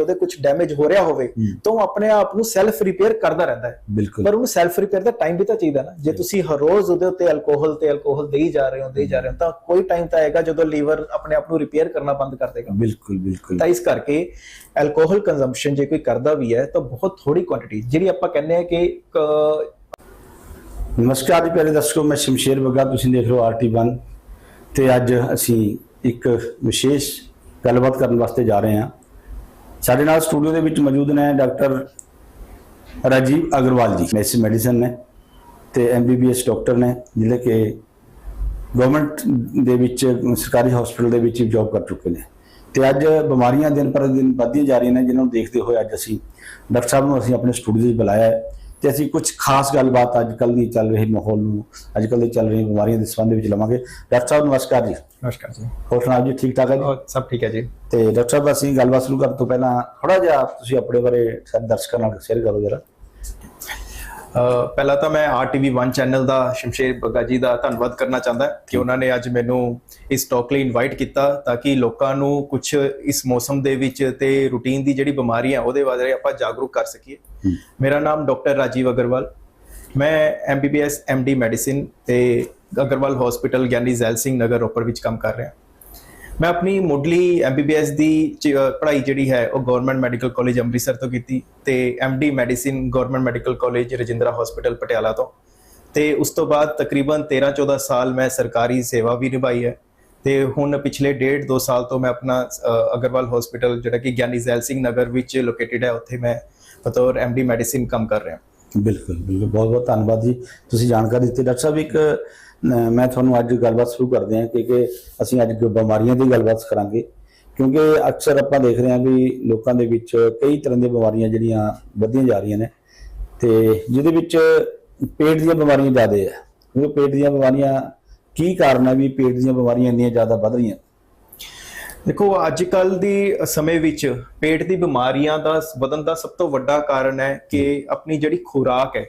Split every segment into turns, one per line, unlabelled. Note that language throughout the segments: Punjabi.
ਉਹਦੇ ਕੁਝ ਡੈਮੇਜ ਹੋ ਰਿਹਾ ਹੋਵੇ। ਤਾਂ ਉਹ ਆਪਣੇ ਆਪ ਨੂੰ ਸੈਲਫ ਰਿਪੇਅਰ ਕਰਦਾ ਰਹਿੰਦਾ ਹੈ। ਪਰ ਉਹਨੂੰ ਸੈਲਫ ਰਿਪੇਅਰ ਦਾ ਟਾਈਮ ਵੀ ਤਾਂ ਚਾਹੀਦਾ ਨਾ। ਜੇ ਤੁਸੀਂ ਹਰ ਰੋਜ਼ ਉਹਦੇ ਉੱਤੇ ਅਲਕੋਹਲ ਤੇ ਅਲਕੋਹਲ ਦੇਈ ਜਾ ਰਹੇ ਹੋ ਦੇਈ ਜਾ ਰਹੇ ਹੋ ਤਾਂ ਕੋਈ ਟਾਈਮ ਤਾਂ ਆਏਗਾ ਜਦੋਂ ਲੀਵਰ ਆਪਣੇ ਆਪ ਨੂੰ ਰਿਪੇਅਰ ਕਰਨਾ ਬੰਦ ਕਰ ਦੇਗਾ।
ਬਿਲਕੁਲ ਬਿਲਕੁਲ।
ਤਾਂ ਇਸ ਕਰਕੇ ਅਲਕੋਹਲ ਕੰਜ਼ੰਪਸ਼ਨ ਜੇ ਕੋਈ ਕਰਦਾ ਵੀ ਹੈ ਤਾਂ ਬਹੁਤ ਥੋੜੀ ਕੁਆਂਟੀਟੀ ਜਿਹੜੀ ਆਪਾਂ ਕਹਿੰਦੇ ਆ ਕਿ
ਨਮਸਕਾਰ ਜੀ ਪਿਆਰੇ ਦਰਸ਼ਕੋ ਮੈਂ ਸ਼ਮਸ਼ੇਰ ਬੱਗਾ ਤੁਸੀਂ ਦੇਖ ਰਹੇ ਹੋ ਆਰਟੀ1 ਤੇ ਅੱਜ ਅਸੀਂ ਇੱਕ ਵਿਸ਼ੇਸ਼ ਗੱਲਬਾਤ ਕਰਨ ਵਾਸਤੇ ਜਾ ਰਹੇ ਹਾਂ। ਸਾਡੇ ਨਾਲ ਸਟੂਡੀਓ ਦੇ ਵਿੱਚ ਮੌਜੂਦ ਨੇ ਡਾਕਟਰ ਰਾਜੀਵ ਅਗਰਵਾਲ ਜੀ, ਮੈਸ ਮੈਡੀਸਨ ਨੇ ਤੇ ਐਮਬੀਬੀਐਸ ਡਾਕਟਰ ਨੇ, ਜਿਹੜੇ ਕਿ ਗਵਰਨਮੈਂਟ ਦੇ ਵਿੱਚ, ਸਰਕਾਰੀ ਹਸਪੀਟਲ ਦੇ ਵਿੱਚ ਜੌਬ ਕਰ ਚੁੱਕੇ ਨੇ। ਤੇ ਅੱਜ ਬਿਮਾਰੀਆਂ ਦਿਨ ਪਰ ਦਿਨ ਵੱਧਦੀਆਂ ਜਾ ਰਹੀਆਂ ਨੇ, ਜਿਨ੍ਹਾਂ ਨੂੰ ਦੇਖਦੇ ਹੋਏ ਅੱਜ ਅਸੀਂ ਡਾਕਟਰ ਸਾਹਿਬ ਨੂੰ ਅਸੀਂ ਆਪਣੇ ਸਟੂਡੀਓ 'ਚ ਬੁਲਾਇਆ ਹੈ। ਤੇ ਅਸੀਂ ਕੁਝ ਖਾਸ ਗੱਲਬਾਤ ਅੱਜ ਕੱਲ੍ਹ ਦੀ ਚੱਲ ਰਹੀ ਮਾਹੌਲ ਨੂੰ ਅੱਜ ਕੱਲ੍ਹ ਦੀ ਚੱਲ ਰਹੀ ਬਿਮਾਰੀਆਂ ਦੇ ਸੰਬੰਧ ਵਿੱਚ ਲਵਾਂਗੇ। ਡਾਕਟਰ ਸਾਹਿਬ ਨਮਸਕਾਰ ਜੀ।
ਨਮਸਕਾਰ ਜੀ।
ਹੋਰ ਸੁਣਾਓ ਜੀ ਠੀਕ ਠਾਕ ਹੈ ਜੀ
ਸਭ ਠੀਕ ਹੈ ਜੀ।
ਤੇ ਡਾਕਟਰ ਸਾਹਿਬ ਅਸੀਂ ਗੱਲਬਾਤ ਸ਼ੁਰੂ ਕਰਨ ਤੋਂ ਪਹਿਲਾਂ ਥੋੜਾ ਜਿਹਾ ਤੁਸੀਂ ਆਪਣੇ ਬਾਰੇ ਸਾਡੇ ਦਰਸ਼ਕਾਂ ਨਾਲ ਸ਼ੇਅਰ ਕਰੋ ਜਰਾ।
ਪਹਿਲਾਂ ਤਾਂ ਮੈਂ RTV1 ਚੈਨਲ ਦਾ ਸ਼ਮਸ਼ੇਰ ਬੱਗਾ ਜੀ ਦਾ ਧੰਨਵਾਦ ਕਰਨਾ ਚਾਹੁੰਦਾ ਕਿ ਉਹਨਾਂ ਨੇ ਅੱਜ ਮੈਨੂੰ ਇਸ ਟਾਕ ਲਈ ਇਨਵਾਈਟ ਕੀਤਾ ਤਾਂ ਕਿ ਲੋਕਾਂ ਨੂੰ ਕੁਝ ਇਸ ਮੌਸਮ ਦੇ ਵਿੱਚ ਤੇ ਰੂਟੀਨ ਦੀ ਜਿਹੜੀ ਬਿਮਾਰੀ ਹੈ ਉਹਦੇ ਬਾਰੇ ਆਪਾਂ ਜਾਗਰੂਕ ਕਰ ਸਕੀਏ। ਮੇਰਾ ਨਾਮ ਡਾਕਟਰ ਰਾਜੀਵ ਅਗਰਵਾਲ। ਮੈਂ MBBS MD ਮੈਡੀਸਿਨ ਤੇ ਅਗਰਵਾਲ ਹਸਪੀਟਲ ਗਿਆਨੀ ਜ਼ੈਲ ਸਿੰਘ ਨਗਰ ਰੋਪੜ ਵਿੱਚ ਕੰਮ ਕਰ ਰਿਹਾ। ਮੈਂ ਆਪਣੀ ਮੁੱਢਲੀ ਐਮਬੀਬੀਐਸ ਦੀ ਚ- ਪੜ੍ਹਾਈ ਜਿਹੜੀ ਹੈ, ਉਹ ਗਵਰਨਮੈਂਟ ਮੈਡੀਕਲ ਕਾਲਜ ਅੰਮ੍ਰਿਤਸਰ ਤੋਂ ਕੀਤੀ ਤੇ MD medicine government medical college Rajindra hospital Patiala ਤੋਂ। ਤੇ ਉਸ ਤੋਂ ਬਾਅਦ ਤਕਰੀਬਨ 13-14 ਸਾਲ ਮੈਂ ਸਰਕਾਰੀ ਸੇਵਾ ਵੀ ਨਿਭਾਈ ਹੈ ਤੇ ਹੁਣ ਪਿਛਲੇ ਡੇਢ ਦੋ ਸਾਲ ਤੋਂ ਮੈਂ ਆਪਣਾ ਅਗਰਵਾਲ ਹਸਪੀਟਲ ਜਿਹੜਾ ਕਿ ਗਿਆਨੀ ਜ਼ੈਲ ਸਿੰਘ ਨਗਰ ਵਿੱਚ ਲੋਕੇਟਿਡ ਹੈ, ਉੱਥੇ ਮੈਂ ਬਤੌਰ ਐਮਡੀ ਮੈਡੀਸਿਨ ਕੰਮ ਕਰ ਰਿਹਾ।
ਬਿਲਕੁਲ ਬਿਲਕੁਲ। ਬਹੁਤ ਬਹੁਤ ਧੰਨਵਾਦ ਜੀ। ਤੁਸੀਂ ਜਾਣਕਾਰੀ ਦਿੱਤੀ। ਡਾਕਟਰ ਸਾਹਿਬ, ਇੱਕ ਮੈਂ ਤੁਹਾਨੂੰ ਅੱਜ ਗੱਲਬਾਤ ਸ਼ੁਰੂ ਕਰਦੇ ਹਾਂ ਕਿ ਕਿ ਅਸੀਂ ਅੱਜ ਬਿਮਾਰੀਆਂ ਦੀ ਗੱਲਬਾਤ ਕਰਾਂਗੇ। ਕਿਉਂਕਿ ਅਕਸਰ ਆਪਾਂ ਦੇਖ ਰਹੇ ਹਾਂ ਵੀ ਲੋਕਾਂ ਦੇ ਵਿੱਚ ਕਈ ਤਰ੍ਹਾਂ ਦੀਆਂ ਬਿਮਾਰੀਆਂ ਜਿਹੜੀਆਂ ਵੱਧਦੀਆਂ ਜਾ ਰਹੀਆਂ ਨੇ ਤੇ ਜਿਹਦੇ ਵਿੱਚ ਪੇਟ ਦੀਆਂ ਬਿਮਾਰੀਆਂ ਜ਼ਿਆਦਾ ਹੈ। ਕਿਉਂਕਿ ਪੇਟ ਦੀਆਂ ਬਿਮਾਰੀਆਂ ਕੀ ਕਾਰਨ ਹੈ ਵੀ ਪੇਟ ਦੀਆਂ ਬਿਮਾਰੀਆਂ ਇੰਨੀਆਂ ਜ਼ਿਆਦਾ ਵੱਧ ਰਹੀਆਂ?
ਦੇਖੋ ਅੱਜ ਕੱਲ ਦੀ ਸਮੇਂ ਵਿੱਚ ਪੇਟ ਦੀ ਬਿਮਾਰੀਆਂ ਦਾ ਵਧਣ ਦਾ ਸਭ ਤੋਂ ਵੱਡਾ ਕਾਰਨ ਹੈ ਕਿ ਆਪਣੀ ਜਿਹੜੀ ਖੁਰਾਕ ਹੈ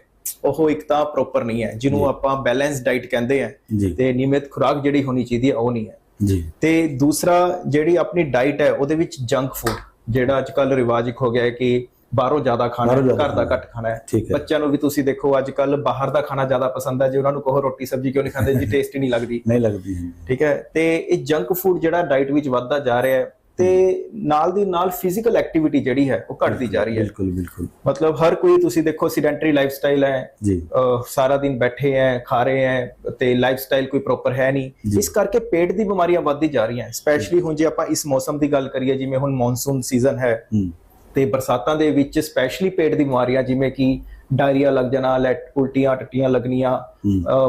ਉਹ ਇੱਕ ਤਾਂ ਪ੍ਰੋਪਰ ਨਹੀਂ ਹੈ ਜਿਹਨੂੰ ਆਪਾਂ ਬੈਲੈਂਸ ਡਾਈਟ ਕਹਿੰਦੇ ਆ ਤੇ ਨਿਯਮਿਤ ਖੁਰਾਕ ਜਿਹੜੀ ਹੋਣੀ ਚਾਹੀਦੀ ਹੈ ਉਹ ਨਹੀਂ ਹੈ।
ਜੀ।
ਤੇ ਦੂਸਰਾ ਜਿਹੜੀ ਆਪਣੀ ਡਾਈਟ ਹੈ ਉਹਦੇ ਵਿੱਚ ਜੰਕ ਫੂਡ ਜਿਹੜਾ ਅੱਜ ਕੱਲ ਰਿਵਾਜ ਇੱਕ ਹੋ ਗਿਆ ਹੈ ਕਿ ਬਾਹਰੋਂ ਜ਼ਿਆਦਾ ਖਾਣਾ ਘਰ ਦਾ। ਘੱਟ ਖਾਣਾ ਹੈ। ਬੱਚਿਆਂ ਨੂੰ ਵੀ ਤੁਸੀਂ ਦੇਖੋ ਅੱਜ ਕੱਲ ਬਾਹਰ ਦਾ ਖਾਣਾ ਜ਼ਿਆਦਾ ਪਸੰਦ ਹੈ ਜੇ ਉਹਨਾਂ ਨੂੰ ਕਹੋ ਰੋਟੀ ਸਬਜ਼ੀ ਕਿਉਂ ਨਹੀਂ ਖਾਂਦੇ ਜੀ ਟੇਸਟ ਹੀ ਨਹੀਂ ਲੱਗਦੀ।
ਨਹੀਂ ਲੱਗਦੀ।
ਠੀਕ ਹੈ ਤੇ ਇਹ ਜੰਕ ਫੂਡ ਜਿਹੜਾ ਡਾਈਟ ਵਿੱਚ ਵੱਧਦਾ ਜਾ ਰਿਹਾ ਹੈ ਤੇ ਨਾਲ ਦੀ ਨਾਲ ਫਿਜ਼ੀਕਲ ਐਕਟੀਵਿਟੀ ਜਿਹੜੀ ਹੈ ਉਹ ਘਟਦੀ ਜਾ ਰਹੀ ਹੈ।
ਬਿਲਕੁਲ ਬਿਲਕੁਲ।
ਮਤਲਬ ਹਰ ਕੋਈ ਤੁਸੀਂ ਦੇਖੋ ਸਿਡੈਂਟਰੀ ਲਾਈਫਸਟਾਈਲ ਹੈ
ਜੀ।
ਸਾਰਾ ਦਿਨ ਬੈਠੇ ਹੈ ਖਾ ਰਹੇ ਹੈ ਤੇ ਲਾਈਫਸਟਾਈਲ ਕੋਈ ਪ੍ਰੋਪਰ ਹੈ ਨਹੀਂ। ਇਸ ਕਰਕੇ ਪੇਟ ਦੀ ਬਿਮਾਰੀਆਂ ਵੱਧਦੀ ਜਾ ਰਹੀਆਂ ਸਪੈਸ਼ਲੀ ਹੁਣ ਜੇ ਆਪਾਂ ਇਸ ਮੌਸਮ ਦੀ ਗੱਲ ਕਰੀਏ ਜਿਵੇਂ ਹੁਣ ਮੌਨਸੂਨ ਸੀਜ਼ਨ ਹੈ ਤੇ ਬਰਸਾਤਾਂ ਦੇ ਵਿੱਚ ਸਪੈਸ਼ਲੀ ਪੇਟ ਦੀ ਬਿਮਾਰੀਆਂ ਜਿਵੇਂ ਕਿ ਡਾਇਰੀਆ ਲੱਗ ਜਾਣਾ ਲੈਟ ਉਲਟੀਆਂ ਟੱਟੀਆਂ ਲੱਗਣੀਆਂ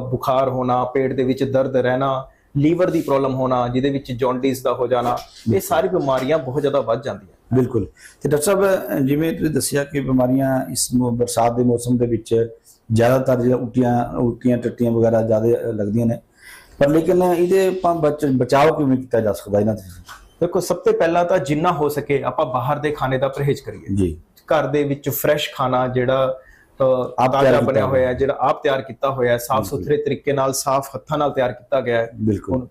ਬੁਖਾਰ ਹੋਣਾ ਪੇਟ ਦੇ ਵਿੱਚ ਦਰਦ ਰਹਿਣਾ ਲੀਵਰ ਦੀ ਪ੍ਰੋਬਲਮ ਹੋਣਾ ਜਿਹਦੇ ਵਿੱਚ ਜੌਂਡਿਸ ਦਾ ਹੋ ਜਾਣਾ ਇਹ ਸਾਰੀ ਬਿਮਾਰੀਆਂ ਬਹੁਤ ਜ਼ਿਆਦਾ ਵੱਧ ਜਾਂਦੀਆਂ।
ਬਿਲਕੁਲ। ਤੇ ਡਾਕਟਰ ਸਾਹਿਬ ਜਿਵੇਂ ਤੁਸੀਂ ਦੱਸਿਆ ਕਿ ਬਿਮਾਰੀਆਂ ਇਸ ਬਰਸਾਤ ਦੇ ਮੌਸਮ ਦੇ ਵਿੱਚ ਜ਼ਿਆਦਾਤਰ ਜਿਹੜਾ ਉਲਟੀਆਂ ਉਲਟੀਆਂ ਟੱਟੀਆਂ ਵਗੈਰਾ ਜ਼ਿਆਦਾ ਲੱਗਦੀਆਂ ਨੇ। ਪਰ ਲੇਕਿਨ ਇਹਦੇ ਆਪਾਂ ਬਚ- ਬਚਾਅ ਕਿਵੇਂ ਕੀਤਾ ਜਾ ਸਕਦਾ ਇਹਨਾਂ ਤੋਂ?
ਦੇਖੋ ਸਭ ਤੋਂ ਪਹਿਲਾਂ ਤਾਂ ਜਿੰਨਾ ਹੋ ਸਕੇ ਆਪਾਂ ਬਾਹਰ ਦੇ ਖਾਣੇ ਦਾ ਪਰਹੇਜ਼ ਕਰੀਏ।
ਜੀ।
ਘਰ ਦੇ ਵਿੱਚ ਫਰੈਸ਼ ਖਾਣਾ ਜਿਹੜਾ ਤਾਜ਼ਾ ਬਣਿਆ
ਹੋਇਆ
ਹੈ ਜਿਹੜਾ ਆਪ ਤਿਆਰ ਕੀਤਾ ਹੋਇਆ ਹੈ ਸਾਫ਼। ਸੁਥਰੇ ਤਰੀਕੇ ਨਾਲ ਸਾਫ਼ ਹੱਥਾਂ ਨਾਲ ਤਿਆਰ ਕੀਤਾ ਗਿਆ ਹੈ।
ਬਿਲਕੁਲ।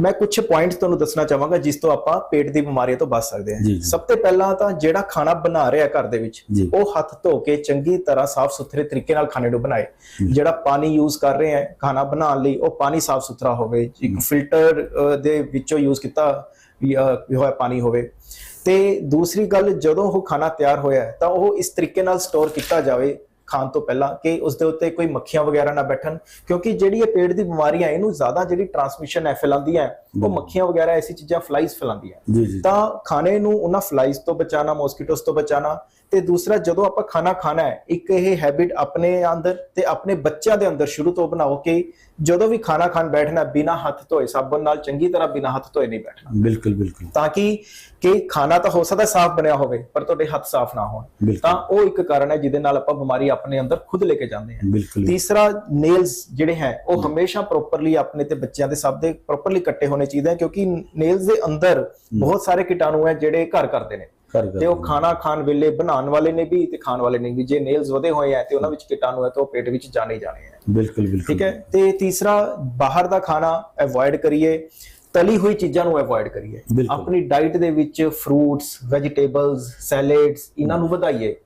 ਮੈਂ ਕੁਝ ਪੁਆਇੰਟਸ ਤੁਹਾਨੂੰ ਦੱਸਣਾ ਚਾਹਾਂਗਾ ਜਿਸ ਤੋਂ ਆਪਾਂ ਪੇਟ ਦੀ ਬਿਮਾਰੀਆਂ ਤੋਂ ਬਚ ਸਕਦੇ ਹਾਂ। ਸਭ ਤੋਂ ਪਹਿਲਾਂ ਤਾਂ ਜਿਹੜਾ ਖਾਣਾ ਬਣਾ ਰਿਹਾ ਘਰ ਦੇ ਵਿੱਚ। ਉਹ ਹੱਥ ਧੋ ਕੇ ਚੰਗੀ ਤਰ੍ਹਾਂ ਸਾਫ਼ ਸੁਥਰੇ ਤਰੀਕੇ ਨਾਲ ਖਾਣੇ ਨੂੰ ਬਣਾਏ। ਜਿਹੜਾ ਪਾਣੀ ਯੂਜ਼ ਕਰ ਰਹੇ ਹੈ ਖਾਣਾ ਬਣਾਉਣ ਲਈ ਉਹ ਪਾਣੀ ਸਾਫ਼ ਸੁਥਰਾ ਹੋਵੇ। ਇੱਕ ਫਿਲਟਰ ਦੇ ਵਿੱਚੋਂ ਯੂਜ਼ ਕੀਤਾ ਹੋਇਆ ਪਾਣੀ ਹੋਵੇ। ਤੇ ਦੂਸਰੀ ਗੱਲ ਜਦੋਂ ਉਹ ਖਾਣਾ ਤਿਆਰ ਹੋਇਆ ਹੈ, ਤਾਂ ਉਹ ਇਸ ਤਰੀਕੇ ਨਾਲ ਸਟੋਰ ਕੀਤਾ ਜਾਵੇ ਖਾਣ ਤੋਂ ਪਹਿਲਾਂ ਕਿ ਉਸ ਦੇ ਉੱਤੇ ਕੋਈ ਮੱਖੀਆਂ ਵਗੈਰਾ ਨਾ ਬੈਠਣ ਕਿਉਂਕਿ ਜਿਹੜੀ ਇਹ ਪੇਟ ਦੀ ਬਿਮਾਰੀਆਂ ਇਹਨੂੰ ਜ਼ਿਆਦਾ ਜਿਹੜੀ ਟਰਾਂਸਮਿਸ਼ਨ ਹੈ ਫੈਲਾਉਂਦੀਆਂ ਉਹ ਮੱਖੀਆਂ ਵਗੈਰਾ ਐਸੀ ਚੀਜ਼ਾਂ ਫਲਾਈਜ਼ ਫੈਲਾਉਂਦੀਆਂ ਤਾਂ ਖਾਣੇ ਨੂੰ ਉਹਨਾਂ ਫਲਾਈਜ਼ ਤੋਂ ਬਚਾਉਣਾ ਮੋਸਕੀਟੋਸ ਤੋਂ ਬਚਾਉਣਾ ਤੇ ਦੂਸਰਾ ਜਦੋਂ ਆਪਾਂ ਖਾਣਾ ਖਾਣਾ ਹੈ ਇੱਕ ਇਹ ਹੈਬਿਟ ਆਪਣੇ ਅੰਦਰ ਤੇ ਆਪਣੇ ਬੱਚਿਆਂ ਦੇ ਅੰਦਰ ਸ਼ੁਰੂ ਤੋਂ ਬਣਾਓ ਕਿ ਜਦੋਂ ਵੀ ਖਾਣਾ ਖਾਣ ਬੈਠਣਾ ਬਿਨਾ ਹੱਥ ਧੋਏ ਸਾਬਣ ਨਾਲ ਚੰਗੀ ਤਰ੍ਹਾਂ ਬਿਨਾ ਹੱਥ ਧੋਏ ਨਹੀਂ ਬੈਠਣਾ।
ਬਿਲਕੁਲ ਬਿਲਕੁਲ।
ਤਾਂ ਕਿ ਕਿ ਖਾਣਾ ਤਾਂ ਹੋ ਸਕਦਾ ਸਾਫ਼ ਬਣਿਆ ਹੋਵੇ ਪਰ ਤੁਹਾਡੇ ਹੱਥ ਸਾਫ਼ ਨਾ ਹੋਣ। ਤਾਂ ਉਹ ਇੱਕ ਕਾਰਨ ਹੈ ਜਿਹਦੇ ਨਾਲ ਆਪਾਂ ਬਿਮਾਰੀ ਆਪਣੇ ਅੰਦਰ ਖੁਦ ਲੈ ਕੇ ਜਾਂਦੇ ਹਾਂ।
ਬਿਲਕੁਲ।
ਤੀਸਰਾ ਨੇਲਸ ਜਿਹੜੇ ਹੈ ਉਹ ਹਮੇਸ਼ਾ ਪ੍ਰੋਪਰਲੀ ਆਪਣੇ ਤੇ ਬੱਚਿਆਂ ਦੇ ਸਭ ਦੇ ਪ੍ਰੋਪਰਲੀ ਕੱਟੇ ਹੋਣੇ ਚਾਹੀਦੇ ਹਨ ਕਿਉਂਕਿ ਨੇਲਸ ਦੇ ਅੰਦਰ ਬਹੁਤ ਸਾਰੇ ਕੀਟਾਣੂ ਹੈ ਜਿਹੜੇ ਘਰ ਕਰਦੇ ਨੇ। ਤੇ ਉਹ ਖਾਣਾ ਖਾਣ ਵੇਲੇ ਬਣਾਉਣ ਵਾਲੇ ਨੇ ਵੀ ਤੇ ਖਾਣ ਵਾਲੇ ਨੇ ਵੀ। ਜੇ ਨੇਲਸ ਵਧੇ ਹੋਏ ਆ ਤੇ ਉਹਨਾਂ ਵਿੱਚ ਕੀਟਾਣੂ ਹੈ ਤਾਂ ਉਹ ਪੇਟ ਵਿੱਚ ਜਾਣੇ ਹੀ ਜਾਣੇ ਹੈ
ਬਿਲਕੁਲ ਬਿਲਕੁਲ।
ਠੀਕ ਹੈ? ਤੇ ਤੀਸਰਾ ਬਾਹਰ ਦਾ ਖਾਣਾ ਅਵੋਇਡ ਕਰੀਏ। ਤਲੀ ਹੋਈ ਚੀਜ਼ਾਂ ਨੂੰ ਅਵੋਇਡ ਕਰੀਏ। ਆਪਣੀ ਡਾਈਟ ਦੇ ਵਿੱਚ ਫਰੂਟਸ ਵੈਜੀਟੇਬਲਸ ਸੈਲਡਸ ਇਹਨਾਂ ਨੂੰ ਵਧਾਈਏ।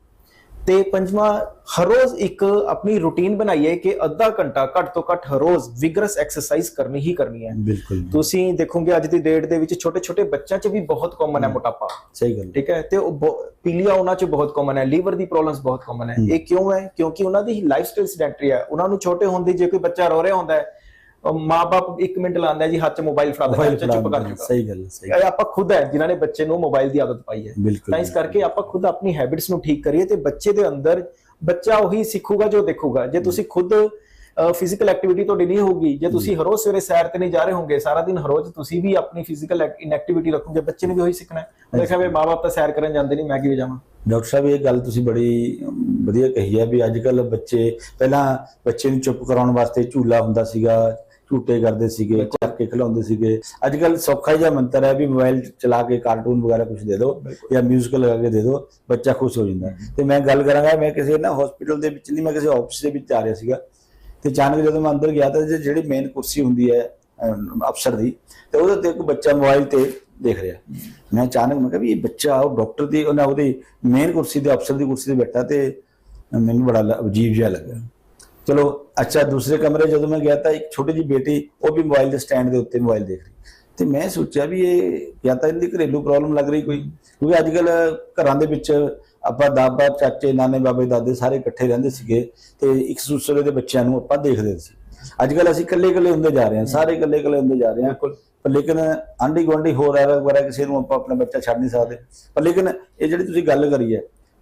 ਤੇ ਪੰਜਵਾਂ ਹਰ ਰੋਜ਼ ਇੱਕ ਆਪਣੀ ਰੁਟੀਨ ਬਣਾਈਏ ਕਿ ਅੱਧਾ ਘੰਟਾ ਘੱਟ ਤੋਂ ਘੱਟ ਹਰ ਰੋਜ਼ ਵਿਗਰਸ ਐਕਸਰਸਾਈਜ਼ ਕਰਨੀ ਹੀ ਕਰਨੀ ਹੈ।
ਬਿਲਕੁਲ
ਤੁਸੀਂ ਦੇਖੋਗੇ ਅੱਜ ਦੀ ਡੇਟ ਦੇ ਵਿੱਚ ਛੋਟੇ ਛੋਟੇ ਬੱਚਿਆਂ 'ਚ ਵੀ ਬਹੁਤ ਕਾਮਨ ਹੈ ਮੋਟਾਪਾ।
ਸਹੀ ਗੱਲ
ਠੀਕ ਹੈ? ਤੇ ਉਹ ਪੀਲੀਆ ਉਹਨਾਂ 'ਚ ਬਹੁਤ ਕਾਮਨ ਹੈ ਲੀਵਰ ਦੀ ਪ੍ਰੋਬਲਮਸ ਬਹੁਤ ਕਾਮਨ ਹੈ। ਇਹ ਕਿਉਂ ਹੈ? ਕਿਉਂਕਿ ਉਹਨਾਂ ਦੀ ਲਾਈਫ ਸਟਾਈਲ ਸੈਡੈਂਟਰੀ ਹੈ। ਉਹਨਾਂ ਨੂੰ ਛੋਟੇ ਹੁੰਦੇ ਜੇ ਕੋਈ ਬੱਚਾ ਰੋ ਰਿਹਾ ਹੁੰਦਾ ਹੈ ਮਾਪੇ 1 ਮਿੰਟ ਲਾਉਂਦਾ ਜੀ ਹੱਥ 'ਚ ਮੋਬਾਈਲ ਫੜਾ ਦਿੰਦਾ ਬੱਚਾ ਚੁੱਪ ਕਰ ਜੂਗਾ
ਸਹੀ ਗੱਲ ਸਹੀ
ਇਹ ਆਪਾਂ ਖੁਦ ਹੈ ਜਿਨ੍ਹਾਂ ਨੇ ਬੱਚੇ ਨੂੰ ਮੋਬਾਈਲ ਦੀ ਆਦਤ ਪਾਈ ਹੈ। ਤਾਂ ਇਸ ਕਰਕੇ ਆਪਾਂ ਖੁਦ ਆਪਣੀ ਹੈਬਿਟਸ ਨੂੰ ਠੀਕ ਕਰੀਏ ਤੇ ਬੱਚੇ ਦੇ ਅੰਦਰ ਬੱਚਾ ਉਹੀ ਸਿੱਖੂਗਾ ਜੋ ਦੇਖੂਗਾ। ਜੇ ਤੁਸੀਂ ਖੁਦ ਫਿਜ਼ੀਕਲ ਐਕਟੀਵਿਟੀ ਤੁਹਾਡੀ ਨਹੀਂ ਹੋਊਗੀ ਜੇ ਤੁਸੀਂ ਹਰ ਰੋਜ਼ ਸਵੇਰੇ ਸੈਰ ਤੇ ਨਹੀਂ ਜਾ ਰਹੇ ਹੋਗੇ ਸਾਰਾ ਦਿਨ ਹਰ ਰੋਜ਼ ਤੁਸੀਂ ਵੀ ਆਪਣੀ ਫਿਜ਼ੀਕਲ ਇਨਐਕਟੀਵਿਟੀ ਰੱਖੋਗੇ ਬੱਚੇ ਨੇ ਵੀ ਉਹੀ ਸਿੱਖਣਾ ਹੈ। ਦੇਖਿਆ ਵੀ ਮਾਪੇ ਤਾਂ ਸੈਰ ਕਰਨ ਜਾਂਦੇ ਨਹੀਂ ਮੈਂ ਕਿਵੇਂ ਜਾਵਾਂ
ਡਾਕਟਰ ਸਾਹਿਬ ਇਹ ਗੱਲ ਤੁਸੀਂ ਬੜੀ ਵਧੀਆ ਕਹੀ ਹੈ ਵੀ ਅੱਜ ਕੱਲ ਬੱਚੇ ਪਹਿਲਾਂ ਬੱਚੇ ਨੂੰ ਚੁੱਪ ਕਰਾਉਣ ਵਾਸਤੇ ਝੂਲਾ ਹੁੰਦਾ ਸੀਗਾ ਝੂਟੇ ਕਰਦੇ ਸੀਗੇ ਚੱਕ ਕੇ ਖਿਲਾਉਂਦੇ ਸੀਗੇ। ਅੱਜ ਕੱਲ ਸੌਖਾ ਜਿਹਾ ਮੰਤਰ ਹੈ ਵੀ ਮੋਬਾਈਲ ਚਲਾ ਕੇ ਕਾਰਟੂਨ ਵਗੈਰਾ ਕੁਝ ਦੇ ਦਿਓ ਜਾਂ 뮤직 ਲਗਾ ਕੇ ਦੇ ਦਿਓ ਬੱਚਾ ਖੁਸ਼ ਹੋ ਜਾਂਦਾ। ਤੇ ਮੈਂ ਗੱਲ ਕਰਾਂਗਾ ਮੈਂ ਕਿਸੇ ਨਾ ਹਸਪੀਟਲ ਦੇ ਵਿੱਚ ਨਹੀਂ ਮੈਂ ਕਿਸੇ ਆਫਿਸ ਦੇ ਵਿੱਚ ਜਾ ਰਿਹਾ ਸੀਗਾ। ਤੇ ਅਚਾਨਕ ਜਦੋਂ ਮੈਂ ਅੰਦਰ ਗਿਆ ਤਾਂ ਜਿਹੜੀ ਮੇਨ ਕੁਰਸੀ ਹੁੰਦੀ ਹੈ ਅਫਸਰ ਦੀ ਤੇ ਉਹਦੇ ਤੇ ਇੱਕ ਬੱਚਾ ਮੋਬਾਈਲ ਤੇ ਦੇਖ ਰਿਹਾ। ਮੈਂ ਅਚਾਨਕ ਮੈਂ ਕਿਹਾ ਵੀ ਇਹ ਬੱਚਾ ਉਹ ਡਾਕਟਰ ਦੀ ਉਹਨਾਂ ਉਹਦੀ ਮੇਨ ਕੁਰਸੀ ਤੇ ਅਫਸਰ ਦੀ ਕੁਰਸੀ ਤੇ ਬੈਠਾ ਤੇ ਮੈਨੂੰ ਬੜਾ ਅਜੀਬ ਜਿਹਾ ਲੱਗਾ। ਚਲੋ ਅੱਛਾ ਦੂਸਰੇ ਕਮਰੇ ਜਦੋਂ ਮੈਂ ਗਿਆ ਤਾਂ ਇੱਕ ਛੋਟੀ ਜਿਹੀ ਬੇਟੀ ਉਹ ਵੀ ਮੋਬਾਈਲ ਦੇ ਸਟੈਂਡ ਦੇ ਉੱਤੇ ਮੋਬਾਈਲ ਦੇਖ ਰਹੀ। ਤੇ ਮੈਂ ਸੋਚਿਆ ਵੀ ਇਹ ਜਾਂ ਤਾਂ ਇਹਦੀ ਘਰੇਲੂ ਪ੍ਰੋਬਲਮ ਲੱਗ ਰਹੀ ਕੋਈ ਕਿਉਂਕਿ ਅੱਜ ਕੱਲ ਘਰਾਂ ਦੇ ਵਿੱਚ ਆਪਾਂ ਦਾਦਾ ਚਾਚੇ ਨਾਨੇ ਬਾਬੇ ਦਾਦੇ ਸਾਰੇ ਇਕੱਠੇ ਰਹਿੰਦੇ ਸੀਗੇ ਤੇ ਇੱਕ ਦੂਸਰੇ ਦੇ ਬੱਚਿਆਂ ਨੂੰ ਆਪਾਂ ਦੇਖਦੇ ਸੀ। ਅੱਜ ਕੱਲ ਅਸੀਂ ਇਕੱਲੇ ਇਕੱਲੇ ਹੁੰਦੇ ਜਾ ਰਹੇ ਹਾਂ ਸਾਰੇ ਇਕੱਲੇ ਇਕੱਲੇ ਹੁੰਦੇ ਜਾ ਰਹੇ ਹਾਂ। ਪਰ ਲੇਕਿਨ ਆਂਢੀ ਗੁਆਂਢੀ ਹੋਰ ਆ ਵਗੈਰਾ ਕਿਸੇ ਨੂੰ ਆਪਾਂ ਆਪਣਾ ਬੱਚਾ ਛੱਡ ਨਹੀਂ ਸਕਦੇ। ਪਰ ਲੇਕਿਨ ਇਹ ਜਿਹੜੀ ਤੁਸੀਂ ਗੱਲ ਕਰੀ ਹੈ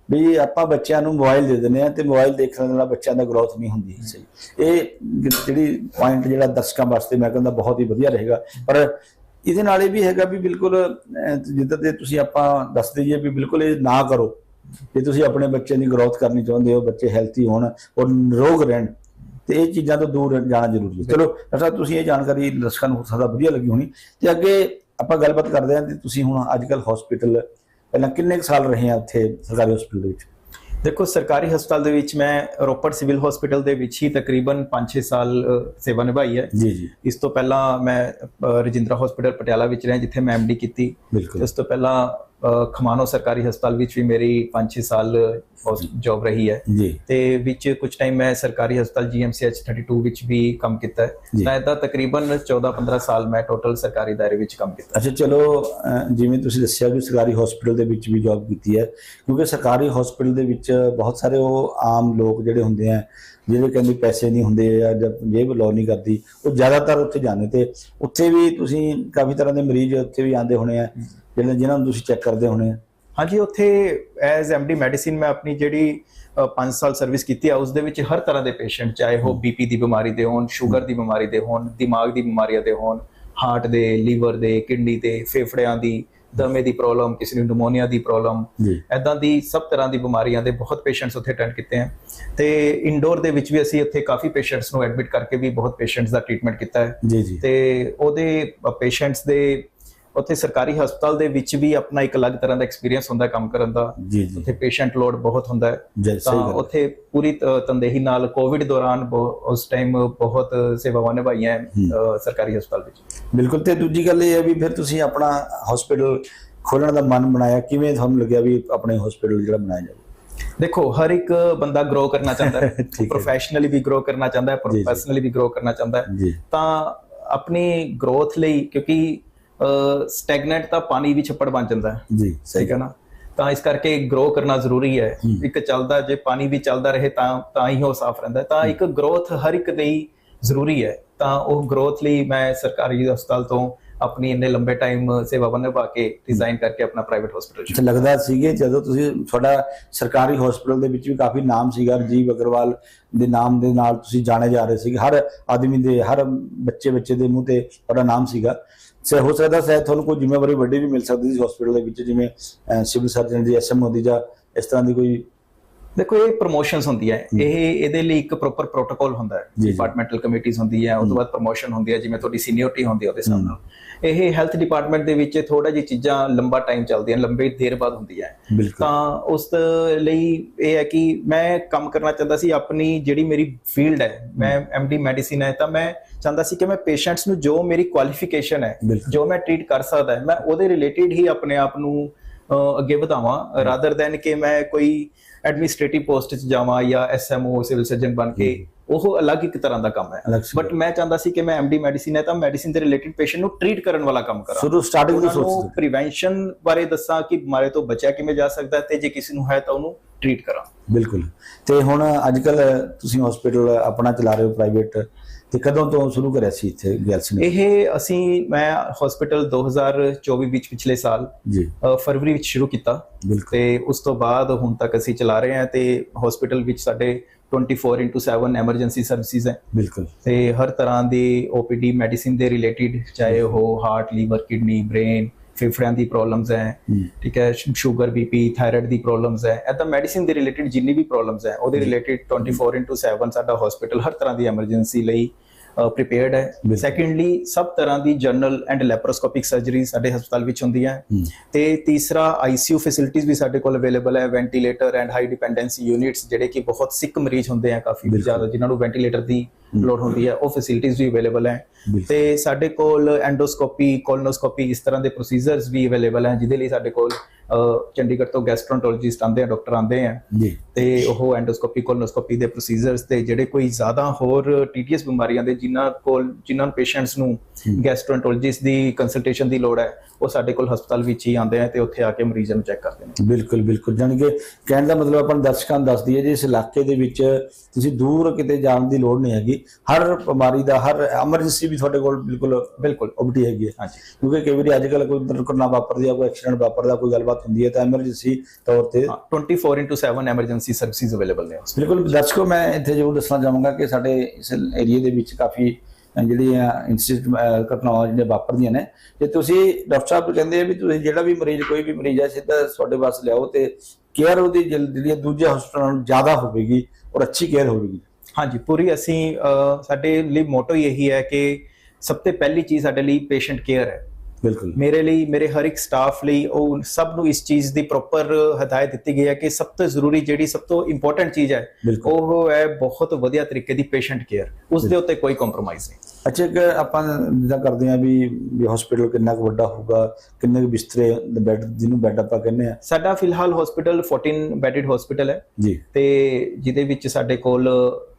ਵੀ ਆਪਾਂ ਬੱਚਿਆਂ ਨੂੰ ਮੋਬਾਈਲ ਦੇ ਦਿੰਦੇ ਆ ਤੇ ਮੋਬਾਈਲ ਦੇਖਣ ਨਾਲ ਬੱਚਿਆਂ ਦਾ ਗਰੋਥ ਨਹੀਂ ਹੁੰਦੀ ਸਹੀ ਇਹ ਜਿਹੜੀ ਪੁਆਇੰਟ ਜਿਹੜਾ ਦਰਸ਼ਕਾਂ ਵਾਸਤੇ ਮੈਂ ਕਹਿੰਦਾ ਬਹੁਤ ਹੀ ਵਧੀਆ ਰਹੇਗਾ। ਪਰ ਇਹਦੇ ਨਾਲ ਇਹ ਵੀ ਹੈਗਾ ਵੀ ਬਿਲਕੁਲ ਜਿੱਦਾਂ ਤੇ ਤੁਸੀਂ ਆਪਾਂ ਦੱਸ ਦਈਏ ਵੀ ਬਿਲਕੁਲ ਇਹ ਨਾ ਕਰੋ। ਜੇ ਤੁਸੀਂ ਆਪਣੇ ਬੱਚੇ ਦੀ ਗਰੋਥ ਕਰਨੀ ਚਾਹੁੰਦੇ ਹੋ ਬੱਚੇ ਹੈਲਥੀ ਹੋਣ ਔਰ ਨਿਰੋਗ ਰਹਿਣ ਤੇ ਇਹ ਚੀਜ਼ਾਂ ਤੋਂ ਦੂਰ ਜਾਣਾ ਜ਼ਰੂਰੀ ਹੈ। ਚਲੋ ਸਾਹਿਬ ਤੁਸੀਂ ਇਹ ਜਾਣਕਾਰੀ ਦਰਸ਼ਕਾਂ ਨੂੰ ਹੋ ਸਕਦਾ ਵਧੀਆ ਲੱਗੀ ਹੋਣੀ। ਤੇ ਅੱਗੇ ਆਪਾਂ ਗੱਲਬਾਤ ਕਰਦੇ ਹਾਂ ਤੇ ਤੁਸੀਂ ਹੁਣ ਅੱਜ ਕੱਲ ਹਸਪੀਟਲ ਪਹਿਲਾਂ ਕਿੰਨੇ ਸਾਲ ਰਹੇ ਆ ਉੱਥੇ ਸਰਕਾਰੀ ਹਸਪੀਟਲ ਦੇ ਵਿੱਚ?
ਦੇਖੋ ਸਰਕਾਰੀ ਹਸਪਤਾਲ ਦੇ ਵਿੱਚ ਮੈਂ ਰੋਪੜ ਸਿਵਲ ਹਸਪੀਟਲ ਦੇ ਵਿੱਚ ਹੀ ਤਕਰੀਬਨ 5-6 ਸਾਲ ਸੇਵਾ ਨਿਭਾਈ ਹੈ।
ਜੀ ਜੀ।
ਇਸ ਤੋਂ ਪਹਿਲਾਂ ਮੈਂ ਰਜਿੰਦਰਾ ਹਸਪੀਟਲ ਪਟਿਆਲਾ ਵਿੱਚ ਰਿਹਾ ਜਿੱਥੇ ਮੈਂ ਐਮਡੀ ਕੀਤੀ। ਇਸ ਤੋਂ ਪਹਿਲਾਂ ਅ, ਖਮਾਣੋ ਸਰਕਾਰੀ ਹਸਪਤਾਲ ਵਿੱਚ ਵੀ ਮੇਰੀ 5-6 ਸਾਲ ਜੌਬ ਰਹੀ ਹੈ।
ਜੀ।
ਤੇ ਵਿੱਚ ਕੁਝ ਟਾਈਮ ਮੈਂ ਸਰਕਾਰੀ ਹਸਪਤਾਲ ਜੀਐਮਸੀਐਚ 32 ਵਿੱਚ ਵੀ ਕੰਮ ਕੀਤਾ। ਹੈ। ਤਾਂ ਇਹਦਾ ਤਕਰੀਬਨ 14-15 ਸਾਲ ਮੈਂ ਟੋਟਲ ਸਰਕਾਰੀ ਦਾਇਰੇ ਵਿੱਚ ਕੰਮ ਕੀਤਾ।
ਅੱਛਾ ਚਲੋ ਜਿਵੇਂ ਤੁਸੀਂ ਦੱਸਿਆ ਵੀ ਸਰਕਾਰੀ ਹਸਪੀਟਲ ਦੇ ਵਿੱਚ ਵੀ ਜੌਬ ਕੀਤੀ ਹੈ ਕਿਉਂਕਿ ਸਰਕਾਰੀ ਹਸਪੀਟਲ ਦੇ ਵਿੱਚ ਬਹੁਤ ਸਾਰੇ ਉਹ ਆਮ ਲੋਕ ਜਿਹੜੇ ਹੁੰਦੇ ਆ ਜਿਹੜੇ ਕਹਿੰਦੇ ਪੈਸੇ ਨਹੀਂ ਹੁੰਦੇ ਜਾਂ ਜੇਬ ਲੋ ਨਹੀਂ ਕਰਦੀ ਉਹ ਜ਼ਿਆਦਾਤਰ ਉੱਥੇ ਜਾਂਦੇ ਤੇ ਉੱਥੇ ਵੀ ਤੁਸੀਂ ਕਾਫੀ ਤਰ੍ਹਾਂ ਦੇ ਮਰੀਜ਼ ਉੱਥੇ ਵੀ ਆਉਂਦੇ ਹੋਣੇ ਆ। ਜਿਹੜੇ ਜਿਨ੍ਹਾਂ ਨੂੰ ਤੁਸੀਂ ਚੈੱਕ ਕਰਦੇ ਹੋਣੇ ਆ।
ਹਾਂਜੀ ਉੱਥੇ ਐਜ਼ ਐਮਡੀ ਮੈਡੀਸਿਨ ਮੈਂ ਆਪਣੀ ਜਿਹੜੀ 5 ਸਾਲ ਸਰਵਿਸ ਕੀਤੀ ਹੈ ਉਸ ਦੇ ਵਿੱਚ ਹਰ ਤਰ੍ਹਾਂ ਦੇ ਪੇਸ਼ੈਂਟ ਚਾਹੇ ਉਹ ਬੀਪੀ ਦੀ ਬਿਮਾਰੀ ਦੇ ਹੋਣ ਸ਼ੂਗਰ ਦੀ ਬਿਮਾਰੀ ਦੇ ਹੋਣ ਦਿਮਾਗ ਦੀ ਬਿਮਾਰੀਆਂ ਦੇ ਹੋਣ ਹਾਰਟ ਦੇ ਲੀਵਰ ਦੇ ਕਿਡਨੀ ਦੇ ਫੇਫੜਿਆਂ ਦੀ ਦਮੇ ਦੀ ਪ੍ਰੋਬਲਮ ਕਿਸੇ ਨੂੰ ਨਿਮੋਨੀਆ ਦੀ ਪ੍ਰੋਬਲਮ ਐਦਾਂ ਦੀ ਸਭ ਤਰ੍ਹਾਂ ਦੀ ਬਿਮਾਰੀਆਂ ਦੇ ਬਹੁਤ ਪੇਸ਼ੈਂਟਸ ਉੱਥੇ ਅਟੈਂਡ ਕੀਤੇ ਹਨ ਤੇ ਇਨਡੋਰ ਦੇ ਵਿੱਚ ਵੀ ਅਸੀਂ ਉੱਥੇ ਕਾਫੀ ਪੇਸ਼ੈਂਟਸ ਨੂੰ ਐਡਮਿਟ ਕਰਕੇ ਵੀ ਬਹੁਤ ਪੇਸ਼ੈਂਟਸ ਦਾ ਟ੍ਰੀਟਮੈਂਟ ਕੀਤਾ ਹੈ।
ਜੀ ਜੀ।
ਤੇ ਉਹਦੇ ਪੇਸ਼ੈਂਟਸ ਦੇ ਉੱਥੇ ਸਰਕਾਰੀ ਹਸਪਤਾਲ ਦੇ ਵਿੱਚ ਵੀ ਆਪਣਾ ਇੱਕ ਅਲੱਗ ਤਰ੍ਹਾਂ ਦਾ ਐਕਸਪੀਰੀਅੰਸ ਹੁੰਦਾ ਕੰਮ ਕਰਨ ਦਾ। ਉੱਥੇ ਪੇਸ਼ੈਂਟ ਲੋਡ ਬਹੁਤ ਹੁੰਦਾ ਹੈ। ਤਾਂ ਉੱਥੇ ਪੂਰੀ ਤੰਦੇਹੀ ਨਾਲ ਕੋਵਿਡ ਦੌਰਾਨ ਉਸ ਟਾਈਮ ਬਹੁਤ ਸੇਵਾਵਾਂ ਨਿਭਾਈਆਂ ਸਰਕਾਰੀ ਹਸਪਤਾਲ ਵਿੱਚ।
ਬਿਲਕੁਲ। ਤੇ ਦੂਜੀ ਗੱਲ ਇਹ ਹੈ ਵੀ ਫਿਰ ਤੁਸੀਂ ਆਪਣਾ ਹਸਪੀਟਲ ਖੋਲਣ ਦਾ ਮਨ ਬਣਾਇਆ ਕਿਵੇਂ ਤੁਹਾਨੂੰ ਲੱਗਿਆ ਵੀ ਆਪਣੇ ਹਸਪੀਟਲ ਜਿਹੜਾ ਬਣਾਇਆ ਜਾਵੇ?
ਦੇਖੋ ਹਰ ਇੱਕ ਬੰਦਾ ਗਰੋ ਕਰਨਾ ਚਾਹੁੰਦਾ ਹੈ। ਪ੍ਰੋਫੈਸ਼ਨਲੀ ਵੀ ਗਰੋ ਕਰਨਾ ਚਾਹੁੰਦਾ ਹੈ। ਪ੍ਰੋਫੈਸ਼ਨਲੀ ਵੀ ਗਰੋ ਕਰਨਾ ਚਾਹੁੰਦਾ ਹੈ। ਤਾਂ ਆਪਣੀ ਗਰੋਥ ਲਈ ਕਿਉਂਕਿ ਸਟੈਗਨੈਂਟ ਤਾਂ ਪਾਣੀ ਵੀ ਛੱਪੜ ਬਣ ਜਾਂਦਾ ਹੈ।
ਜੀ ਸਹੀ
ਠੀਕ ਹੈ ਨਾ? ਤਾਂ ਇਸ ਕਰਕੇ ਗਰੋ ਕਰਨਾ ਜ਼ਰੂਰੀ ਹੈ। ਇੱਕ ਚੱਲਦਾ ਜੇ ਪਾਣੀ ਵੀ ਚੱਲਦਾ ਰਹੇ ਤਾਂ ਤਾਂ ਹੀ ਉਹ ਸਾਫ਼ ਰਹਿੰਦਾ। ਤਾਂ ਇੱਕ ਗਰੋਥ ਹਰ ਇੱਕ ਲਈ ਜ਼ਰੂਰੀ ਹੈ। ਤਾਂ ਉਹ ਗਰੋਥ ਲਈ ਮੈਂ ਸਰਕਾਰੀ ਹਸਪਤਾਲ ਤੋਂ ਆਪਣੀ ਇੰਨੇ ਲੰਬੇ ਟਾਈਮ ਸੇਵਾ ਨਿਭਾ ਕੇ ਡਿਜ਼ਾਈਨ ਕਰਕੇ ਆਪਣਾ ਪ੍ਰਾਈਵੇਟ ਹਸਪੀਟਲ
ਅੱਛਾ, ਲੱਗਦਾ ਸੀਗੇ ਜਦੋਂ ਤੁਸੀਂ ਤੁਹਾਡਾ ਸਰਕਾਰੀ ਹਸਪੀਟਲ ਦੇ ਵਿੱਚ ਵੀ ਕਾਫੀ ਨਾਮ ਸੀਗਾ ਰਜੀਵ ਅਗਰਵਾਲ ਦੇ ਨਾਮ ਦੇ ਨਾਲ ਤੁਸੀਂ ਜਾਣੇ ਜਾ ਰਹੇ ਸੀਗੇ। ਹਰ ਆਦਮੀ ਦੇ, ਹਰ ਬੱਚੇ ਬੱਚੇ ਦੇ ਮੂੰਹ ਤੇ ਤੁਹਾਡਾ ਨਾਮ ਸੀਗਾ। ਸੇ, ਹੋ ਸਕਦਾ ਸ਼ਾਇਦ ਤੁਹਾਨੂੰ ਕੋਈ ਜ਼ਿੰਮੇਵਾਰੀ ਵੱਡੀ ਵੀ ਮਿਲ ਸਕਦੀ ਸੀ ਹਸਪੀਟਲ ਦੇ ਵਿੱਚ, ਜਿਵੇਂ ਸਿਵਲ ਸਰਜਨ ਦੀ ਐਸਐਮਓ ਦੀ ਜਾਂ ਇਸ ਤਰ੍ਹਾਂ ਦੀ ਕੋਈ
ਦੇਖੋ ਇਹ ਪ੍ਰੋਮੋਸ਼ਨਸ ਹੁੰਦੀਆਂ ਹੈ। ਇਹ ਇਹਦੇ ਲਈ ਇੱਕ ਪ੍ਰੋਪਰ ਪ੍ਰੋਟੋਕਾਲ ਹੁੰਦਾ ਹੈ। ਡਿਪਾਰਟਮੈਂਟਲ ਕਮੇਟੀਆਂ ਹੁੰਦੀ ਹੈ ਉਸ ਤੋਂ ਬਾਅਦ ਪ੍ਰੋਮੋਸ਼ਨ ਹੁੰਦੀ ਹੈ ਜਿਵੇਂ ਤੁਹਾਡੀ ਸੀਨੀਅਰਟੀ ਹੁੰਦੀ ਹੈ ਉਹਦੇ ਹਿਸਾਬ ਨਾਲ ਇਹ ਹੈਲਥ ਡਿਪਾਰਟਮੈਂਟ ਦੇ ਵਿੱਚ ਥੋੜਾ ਜਿਹੀ ਚੀਜ਼ਾਂ ਲੰਬਾ ਟਾਈਮ ਚੱਲਦੀਆਂ ਲੰਬੇ ਦੇਰ ਬਾਅਦ ਹੁੰਦੀਆਂ ਹੈ। ਤਾਂ ਉਸ ਲਈ ਇਹ ਹੈ ਕਿ ਮੈਂ ਕੰਮ ਕਰਨਾ ਚਾਹੁੰਦਾ ਸੀ ਆਪਣੀ ਜਿਹੜੀ ਮੇਰੀ ਫੀਲਡ ਹੈ ਮੈਂ ਐਮਡੀ ਮੈਡੀਸਿਨ ਹੈ ਤਾਂ ਮੈਂ ਚਾਹੁੰਦਾ ਸੀ ਕਿ ਮੈਂ ਪੇਸ਼ੈਂਟਸ ਨੂੰ ਜੋ ਮੇਰੀ ਕੁਆਲੀਫਿਕੇਸ਼ਨ ਹੈ। ਜੋ ਮੈਂ ਟ੍ਰੀਟ ਕਰ ਸਕਦਾ ਮੈਂ ਉਹਦੇ ਰਿਲੇਟਡ ਹੀ ਆਪਣੇ ਆਪ ਨੂੰ ਅੱਗੇ ਵਧਾਵਾਂ ਰਾਦਰ ਦੈਨ ਕਿ ਮੈਂ ਕੋਈ ਐਡਮਿਨਿਸਟ੍ਰੇਟਿਵ ਪੋਸਟ 'ਚ ਜਾਵਾਂ ਜਾਂ ਐਸਐਮਓ ਸਿਵਲ ਸਰਜਨ ਬਣ ਕੇ ਉਹ ਅਲੱਗ ਇੱਕ ਤਰ੍ਹਾਂ ਦਾ ਕੰਮ ਹੈ। ਬਟ ਮੈਂ ਚਾਹੁੰਦਾ ਸੀ ਕਿ ਮੈਂ ਐਮਡੀ ਮੈਡੀਸਿਨ ਹੈ ਤਾਂ ਮੈਡੀਸਿਨ ਦੇ ਰਿਲੇਟਡ ਪੇਸ਼ੈਂਟ ਨੂੰ ਟ੍ਰੀਟ ਕਰਨ ਵਾਲਾ ਕੰਮ ਕਰਾਂ।
ਸ਼ੁਰੂ ਸਟਾਰਟਿੰਗ ਤੋਂ
ਉਹਨਾਂ ਨੂੰ
ਸੋਚ
ਪ੍ਰੀਵੈਂਸ਼ਨ ਬਾਰੇ ਦੱਸਾਂ ਕਿ ਬਿਮਾਰੀ ਤੋਂ ਬਚਿਆ ਕਿਵੇਂ ਜਾ ਸਕਦਾ ਤੇ ਜੇ ਕਿਸੇ ਨੂੰ ਹੈ ਤਾਂ ਉਹਨੂੰ ਟ੍ਰੀਟ ਕਰਾਂ।
ਬਿਲਕੁਲ। ਤੇ ਹੁਣ ਅੱਜ ਕੱਲ ਤੁਸੀਂ ਹਸਪੀਟਲ ਆਪਣਾ ਚਲਾ ਰਹੇ ਹੋ ਪ੍ਰਾਈਵੇਟ ਤੇ ਕਦੋਂ ਤੋਂ ਸ਼ੁਰੂ ਕਰਿਆ ਸੀ ਇੱਥੇ ਗੈਲਸ ਨੇ
ਇਹ ਅਸੀਂ ਮੈਂ ਹਸਪੀਟਲ 2024 ਵਿੱਚ ਪਿਛਲੇ ਸਾਲ
ਜੀ।
ਫਰਵਰੀ ਵਿੱਚ ਸ਼ੁਰੂ ਕੀਤਾ। ਤੇ ਉਸ ਤੋਂ ਬਾਅਦ ਹੁਣ ਤੱਕ ਅਸੀਂ ਚਲਾ ਰਹੇ ਹਾਂ ਤੇ ਹਸਪੀਟਲ ਵਿੱਚ ਸਾਡੇ 24/7 ਐਮਰਜੈਂਸੀ ਸਰਵਿਸਿਜ਼ ਹੈ।
ਬਿਲਕੁਲ।
ਤੇ ਹਰ ਤਰ੍ਹਾਂ ਦੀ OPD ਮੈਡੀਸਿਨ ਦੇ ਰਿਲੇਟਡ ਚਾਹੇ ਉਹ ਹਾਰਟ ਲੀਵਰ ਕਿਡਨੀ ਬ੍ਰੇਨ ਫੇਫੜਿਆਂ ਦੀ ਪ੍ਰੋਬਲਮਸ ਹੈ ਠੀਕ ਹੈ ਸ਼ੂਗਰ ਬੀਪੀ ਥਾਇਰਾਇਡ ਦੀ ਪ੍ਰੋਬਲਮਸ ਹੈ ਤਾਂ ਮੈਡੀਸਿਨ ਦੇ ਰਿਲੇਟਡ ਜਿੰਨੀ ਵੀ ਪ੍ਰੋਬਲਮਸ ਹੈ ਉਹਦੇ ਰਿਲੇਟਡ 24/7 ਸਾਡਾ ਹਸਪੀਟਲ ਹਰ ਤਰ੍ਹਾਂ ਦੀ ਐਮਰਜੈਂਸੀ ਲਈ ਪ੍ਰੀਪੇਅਰਡ ਹੈ। ਸੈਕੰਡਲੀ ਸਭ ਤਰ੍ਹਾਂ ਦੀ ਜਨਰਲ ਐਂਡ ਲੈਪਰੋਸਕੋਪਿਕ ਸਰਜਰੀ ਸਾਡੇ ਹਸਪਤਾਲ ਵਿੱਚ ਹੁੰਦੀਆਂ ਹੈ। ਤੇ ਤੀਸਰਾ ਆਈਸੀਯੂ ਫੈਸਿਲਿਟੀਜ਼ ਵੀ ਸਾਡੇ ਕੋਲ ਅਵੇਲੇਬਲ ਹੈ ventilator and high dependency units ਜਿਹੜੇ ਕਿ ਬਹੁਤ ਸਿੱਕ ਮਰੀਜ਼ ਹੁੰਦੇ ਆ ਕਾਫੀ। ਜ਼ਿਆਦਾ ਜਿਨ੍ਹਾਂ ਨੂੰ ਵੈਂਟੀਲੇਟਰ ਦੀ ਲੋੜ ਹੁੰਦੀ ਹੈ ਉਹ ਫੈਸਿਲਿਟੀਜ਼ ਵੀ ਅਵੇਲੇਬਲ ਹੈ। ਤੇ ਸਾਡੇ ਕੋਲ ਐਂਡੋਸਕੋਪੀ ਕੋਲੋਨੋਸਕੋਪੀ ਇਸ ਤਰ੍ਹਾਂ ਦੇ ਪ੍ਰੋਸੀਜਰਸ ਵੀ ਅਵੇਲੇਬਲ ਹੈ ਜਿਹਦੇ ਲਈ ਸਾਡੇ ਕੋਲ ਚੰਡੀਗੜ੍ਹ ਤੋਂ ਗੈਸਟ੍ਰੋਂਟੋਲੋਜਿਸਟ ਆਉਂਦੇ ਆ ਡਾਕਟਰ ਆਉਂਦੇ ਆ। ਤੇ ਉਹ ਐਂਡੋਸਕੋਪੀ ਕੋਲੋਨੋਸਕੋਪੀ ਦੇ ਪ੍ਰੋਸੀਜਰਸ ਤੇ ਜਿਹੜੇ ਕੋਈ ਜ਼ਿਆਦਾ ਹੋਰ ਟੀਟੀਐਸ ਬਿਮਾਰੀਆਂ ਦੇ ਜਿਨ੍ਹਾਂ ਕੋਲ ਜਿਨ੍ਹਾਂ ਪੇਸ਼ੈਂਟਸ ਨੂੰ ਗੈਸਟ੍ਰੋਂਟੋਲੋਜਿਸਟ ਦੀ ਕੰਸਲਟੇਸ਼ਨ ਦੀ ਲੋੜ ਹੈ ਉਹ ਸਾਡੇ ਕੋਲ ਹਸਪਤਾਲ ਵਿੱਚ ਹੀ ਆਉਂਦੇ ਆ ਤੇ ਉੱਥੇ ਆ ਕੇ ਮਰੀਜ਼ਾਂ ਨੂੰ ਚੈੱਕ ਕਰਦੇ ਨੇ।
ਬਿਲਕੁਲ ਬਿਲਕੁਲ। ਜਾਣੀ ਕਿ ਕਹਿਣ ਦਾ ਮਤਲਬ ਆਪਾਂ ਦਰਸ਼ਕਾਂ ਨੂੰ ਦੱਸ ਦਈਏ ਜੀ ਇਸ ਇਲਾਕੇ ਦੇ ਵਿੱਚ ਤੁਸੀਂ ਦੂਰ ਕਿਤੇ ਜਾਣ ਦੀ ਲੋੜ ਨਹੀਂ ਹੈਗੀ ਹਰ ਬਿਮਾਰੀ ਦਾ ਹਰ ਐਮਰਜੈਂਸੀ ਵੀ ਤੁਹਾਡੇ ਕੋਲ ਬਿਲਕੁਲ
ਬਿਲਕੁਲ
ਓਪਟੀ ਹੈਗੀ ਹੈ।
ਹਾਂਜੀ।
ਕਿਉਂਕਿ ਕਈ ਵਾਰੀ ਅੱਜ ਕੱਲ ਕੋਈ ਦੁਰਘਟਨਾ ਵਾਪਰਦੀ ਆ ਕੋਈ ਐਕਸੀਡੈਂਟ ਵਾਪਰਦਾ ਕੋਈ ਗੱਲਬਾਤ ਹੁੰਦੀ ਹੈ ਤਾਂ ਐਮਰਜੈਂਸੀ ਤੌਰ ਤੇ
ਹਾਂ 24/7 ਐਮਰਜੈਂਸੀ ਸਰਵਿਸਿਜ਼ ਅਵੇਲੇਬਲ ਨੇ।
ਬਿਲਕੁਲ ਦਰਸ਼ਕੋ ਮੈਂ ਇੱਥੇ ਜ਼ਰੂਰ ਦੱਸਣਾ ਚਾਹਾਂਗਾ ਕਿ ਸਾਡੇ ਇਸ ਏਰੀਆ ਦੇ ਵਿੱਚ ਕਾਫੀ ਜਿਹੜੀਆਂ ਇੰਸੀਡੈਂਟ ਘਟਨਾਵਾਂ ਜਿਹੜੀਆਂ ਵਾਪਰਦੀਆਂ ਨੇ ਤੇ ਤੁਸੀਂ ਡਾਕਟਰ ਸਾਹਿਬ ਕਹਿੰਦੇ ਆ ਵੀ ਤੁਸੀਂ ਜਿਹੜਾ ਵੀ ਮਰੀਜ਼ ਕੋਈ ਵੀ ਮਰੀਜ਼ ਹੈ ਸਿੱਧਾ ਤੁਹਾਡੇ ਪਾਸ ਲਿਆਓ ਤੇ ਕੇਅਰ ਉਹਦੀ ਜਿਹੜੀ ਦੂਜੇ ਹਸਪਤਾਲਾਂ ਨਾਲੋਂ ਜ਼ਿਆਦਾ ਹੋਵੇਗੀ ਔਰ ਅੱਛੀ ਕੇਅਰ ਹੋਵੇਗੀ।
ਹਾਂਜੀ ਪੂਰੀ ਅਸੀਂ ਸਾਡੇ ਲਈ ਮੋਟੋ ਇਹੀ ਹੈ ਕਿ ਸਭ ਤੋਂ ਪਹਿਲੀ ਚੀਜ਼ ਸਾਡੇ ਲਈ ਪੇਸ਼ੈਂਟ ਕੇਅਰ ਹੈ।
ਬਿਲਕੁਲ।
ਮੇਰੇ ਲਈ ਮੇਰੇ ਹਰ ਇੱਕ ਸਟਾਫ ਲਈ ਉਹ ਸਭ ਨੂੰ ਇਸ ਚੀਜ਼ ਦੀ ਪ੍ਰੋਪਰ ਹਦਾਇਤ ਦਿੱਤੀ ਗਈ ਹੈ ਕਿ ਸਭ ਤੋਂ ਜ਼ਰੂਰੀ ਜਿਹੜੀ ਸਭ ਤੋਂ ਇੰਪੋਰਟੈਂਟ ਚੀਜ਼ ਹੈ ਉਹ ਹੈ ਬਹੁਤ ਵਧੀਆ ਤਰੀਕੇ ਦੀ ਪੇਸ਼ੈਂਟ ਕੇਅਰ ਉਸ ਦੇ ਉੱਤੇ ਕੋਈ ਕੰਪਰੋਮਾਈਜ਼ ਨਹੀਂ।
ਅੱਛਾ ਇੱਕ ਆਪਾਂ ਜਿੱਦਾਂ ਕਰਦੇ ਆ ਵੀ ਵੀ ਹਸਪੀਟਲ ਕਿੰਨਾ ਕੁ ਵੱਡਾ ਹੋਊਗਾ ਕਿੰਨੇ ਕੁ ਬਿਸਤਰੇ ਬੈੱਡ ਜਿਹਨੂੰ ਬੈੱਡ ਆਪਾਂ ਕਹਿੰਦੇ ਆ
ਸਾਡਾ ਫਿਲਹਾਲ ਹਸਪੀਟਲ 14 ਬੈਡਡ ਹਸਪੀਟਲ ਹੈ।
ਜੀ।
ਤੇ ਜਿਹਦੇ ਵਿੱਚ ਸਾਡੇ ਕੋਲ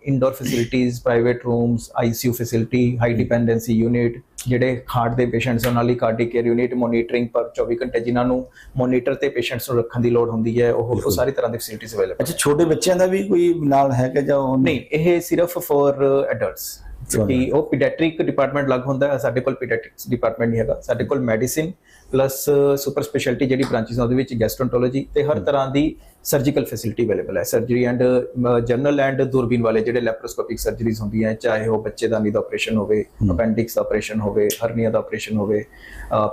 indoor ਫੈਸਿਲਿਟੀਆਂ private rooms ICU facility high dependency unit ਜਿਹੜੇ ਹਾਰਟ ਦੇ ਪੇਸ਼ੈਂਟਸ ਉਹਨਾਂ ਲਈ ਕਾਰਡਿਕ ਕੇਅਰ ਯੂਨਿਟ ਮੋਨੀਟਰਿੰਗ ਪਰ 24 ਘੰਟੇ ਜਿਨ੍ਹਾਂ ਨੂੰ ਮੋਨੀਟਰ ਤੇ ਪੇਸ਼ੈਂਟਸ ਨੂੰ ਰੱਖਣ ਦੀ ਲੋੜ ਹੁੰਦੀ ਹੈ ਉਹ ਉਹ ਸਾਰੀ ਤਰ੍ਹਾਂ ਦੀ ਫੈਸਿਲਿਟੀਆਂ ਅਵੇਲੇਬਲ
ਅੱਛਾ ਛੋਟੇ ਬੱਚਿਆਂ ਦਾ ਵੀ ਕੋਈ ਨਾਲ ਹੈ ਕਿ ਜਾਂ
ਨਹੀਂ? ਇਹ ਸਿਰਫ ਫॉर ਐਡਲਟਸ ਕਿਉਂਕਿ ਉਹ ਪੀਡੀਆਟ੍ਰਿਕ ਡਿਪਾਰਟਮੈਂਟ ਲੱਗ ਹੁੰਦਾ ਹੈ ਸਾਡੇ ਕੋਲ ਪੀਡੀਆਟ੍ਰਿਕਸ ਡਿਪਾਰਟਮੈਂਟ ਨਹੀਂ ਹੈਗਾ ਸਾਡੇ ਕੋਲ ਮੈਡੀਸਿਨ ਪਲੱਸ ਸੁਪਰ ਸਪੈਸ਼ਲਿਟੀ ਜਿਹੜੀ ਬ੍ਰਾਂਚਸ ਉਹਦੇ ਵਿੱਚ ਗੈਸਟ੍ਰੋਂਟੋਲੋਜੀ ਤੇ ਹਰ ਤਰ੍ਹਾਂ ਦੀ ਸਰਜੀਕਲ ਫੈਸਿਲਿਟੀ ਅਵੇਲੇਬਲ ਹੈ। ਸਰਜਰੀ ਐਂਡ ਜਨਰਲ ਐਂਡ ਦੂਰਬੀਨ ਵਾਲੇ ਜਿਹੜੇ ਲੈਪਰੋਸਕੋਪਿਕ ਸਰਜਰੀਜ਼ ਹੁੰਦੀਆਂ ਚਾਹੇ ਉਹ ਬੱਚੇ ਦਾ ਆਪਰੇਸ਼ਨ ਹੋਵੇ ਅਪੈਂਡਿਕਸ ਦਾ ਆਪਰੇਸ਼ਨ ਹੋਵੇ ਹਰਨੀਆ ਦਾ ਆਪਰੇਸ਼ਨ ਹੋਵੇ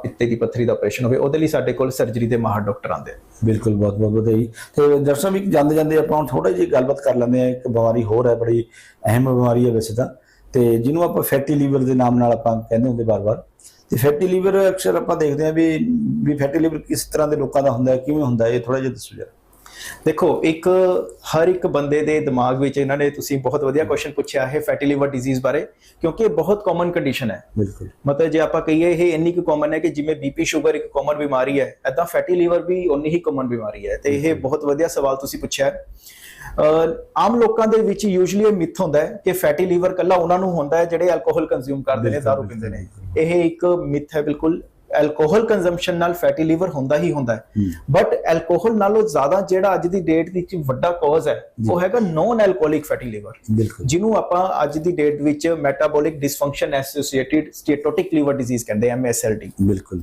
ਪਿੱਤੇ ਦੀ ਪੱਥਰੀ ਦਾ ਆਪਰੇਸ਼ਨ ਹੋਵੇ ਉਹਦੇ ਲਈ ਸਾਡੇ ਕੋਲ ਸਰਜਰੀ ਦੇ ਮਾਹਰ ਡਾਕਟਰ ਆਉਂਦੇ ਆ।
ਬਿਲਕੁਲ ਬਹੁਤ ਬਹੁਤ ਵਧਾਈ ਤੇ ਦਰਸ਼ਕ ਇੱਕ ਜਾਂਦੇ ਜਾਂਦੇ ਆਪਾਂ ਥੋੜਾ ਜਿਹੀ ਗੱਲਬਾਤ ਕਰ ਲੈਂਦੇ ਆ ਇੱਕ ਬਿਮਾਰੀ ਹੋਰ ਹੈ ਬੜੀ ਅਹਿਮ ਬਿਮਾਰੀ ਹੈ ਵੈਸੇ ਤਾਂ। ਤੇ ਜਿਹਨੂੰ ਆਪਾਂ ਫੈਟੀ ਲੀਵਰ ਦੇ ਨਾਮ ਨਾਲ ਆਪਾਂ ਕਹਿੰਦੇ ਹੁੰਦੇ ਬਾਰ-ਬਾਰ ਤੇ ਫੈਟੀ ਲੀਵਰ ਅਕਸਰ ਆਪਾਂ ਦੇਖਦੇ ਆ ਵੀ ਵੀ ਫੈਟੀ ਲੀਵਰ ਕਿਸ ਤਰ੍ਹਾਂ ਦੇ ਲੋਕਾਂ ਦਾ ਹੁੰਦਾ ਹੈ, ਕਿਵੇਂ ਹੁੰਦਾ ਇਹ ਥੋੜਾ ਜਿਹਾ ਦੱਸੋ ਜਰਾ।
ਦੇਖੋ ਇੱਕ ਹਰ ਇੱਕ ਬੰਦੇ ਦੇ ਦਿਮਾਗ ਵਿੱਚ ਇਹਨਾਂ ਨੇ ਤੁਸੀਂ ਬਹੁਤ ਵਧੀਆ ਕੁਐਸਚਨ ਪੁੱਛਿਆ ਹੈ ਫੈਟੀ ਲਿਵਰ ਡਿਜ਼ੀਜ਼ ਬਾਰੇ ਕਿਉਂਕਿ ਇਹ ਬਹੁਤ ਕਾਮਨ ਕੰਡੀਸ਼ਨ ਹੈ।
ਬਿਲਕੁਲ।
ਮਤਲਬ ਜੇ ਆਪਾਂ ਕਹੀਏ ਇਹ ਇੰਨੀ ਕੁ ਕਾਮਨ ਹੈ ਕਿ ਜਿਵੇਂ ਬੀਪੀ ਸ਼ੂਗਰ ਇੱਕ ਕਾਮਨ ਬਿਮਾਰੀ ਹੈ ਐਦਾਂ ਫੈਟੀ ਲਿਵਰ ਵੀ ਉਨੀ ਹੀ ਕਾਮਨ ਬਿਮਾਰੀ ਹੈ। ਤੇ ਇਹ ਬਹੁਤ ਵਧੀਆ ਸਵਾਲ ਤੁਸੀਂ ਪੁੱਛਿਆ ਹੈ। ਆਮ ਲੋਕਾਂ ਦੇ ਵਿੱਚ ਯੂਜੂਲੀ ਇਹ ਮਿਥ ਹੁੰਦਾ ਹੈ ਕਿ ਫੈਟੀ ਲਿਵਰ ਕੱਲਾ ਉਹਨਾਂ ਨੂੰ ਹੁੰਦਾ ਹੈ ਜਿਹੜੇ ਐਲਕੋਹਲ ਕੰਜ਼ਿਊਮ ਕਰਦੇ ਨੇ ਦਾਰੂ ਪੀਂਦੇ ਨੇ। ਇਹ ਇੱਕ ਮਿਥ ਹੈ ਬਿਲਕੁਲ। ਐਲਕੋਹਲ ਕੰਜ਼ੰਪਸ਼ਨ ਨਾਲ ਫੈਟੀ ਲਿਵਰ ਹੁੰਦਾ ਹੀ ਹੁੰਦਾ ਹੈ। ਬਟ ਐਲਕੋਹਲ ਨਾਲੋਂ ਜ਼ਿਆਦਾ ਜਿਹੜਾ ਅੱਜ ਦੀ ਡੇਟ ਵਿੱਚ ਵੱਡਾ ਕਾਜ਼ ਹੈ ਉਹ ਹੈਗਾ ਨੋਨ ਐਲਕੋਹਲਿਕ ਫੈਟੀ ਲਿਵਰ ਜਿਹਨੂੰ ਆਪਾਂ ਅੱਜ ਦੀ ਡੇਟ ਵਿੱਚ metabolic dysfunction associated steatotic liver disease ਕਹਿੰਦੇ MSLD
ਬਿਲਕੁਲ।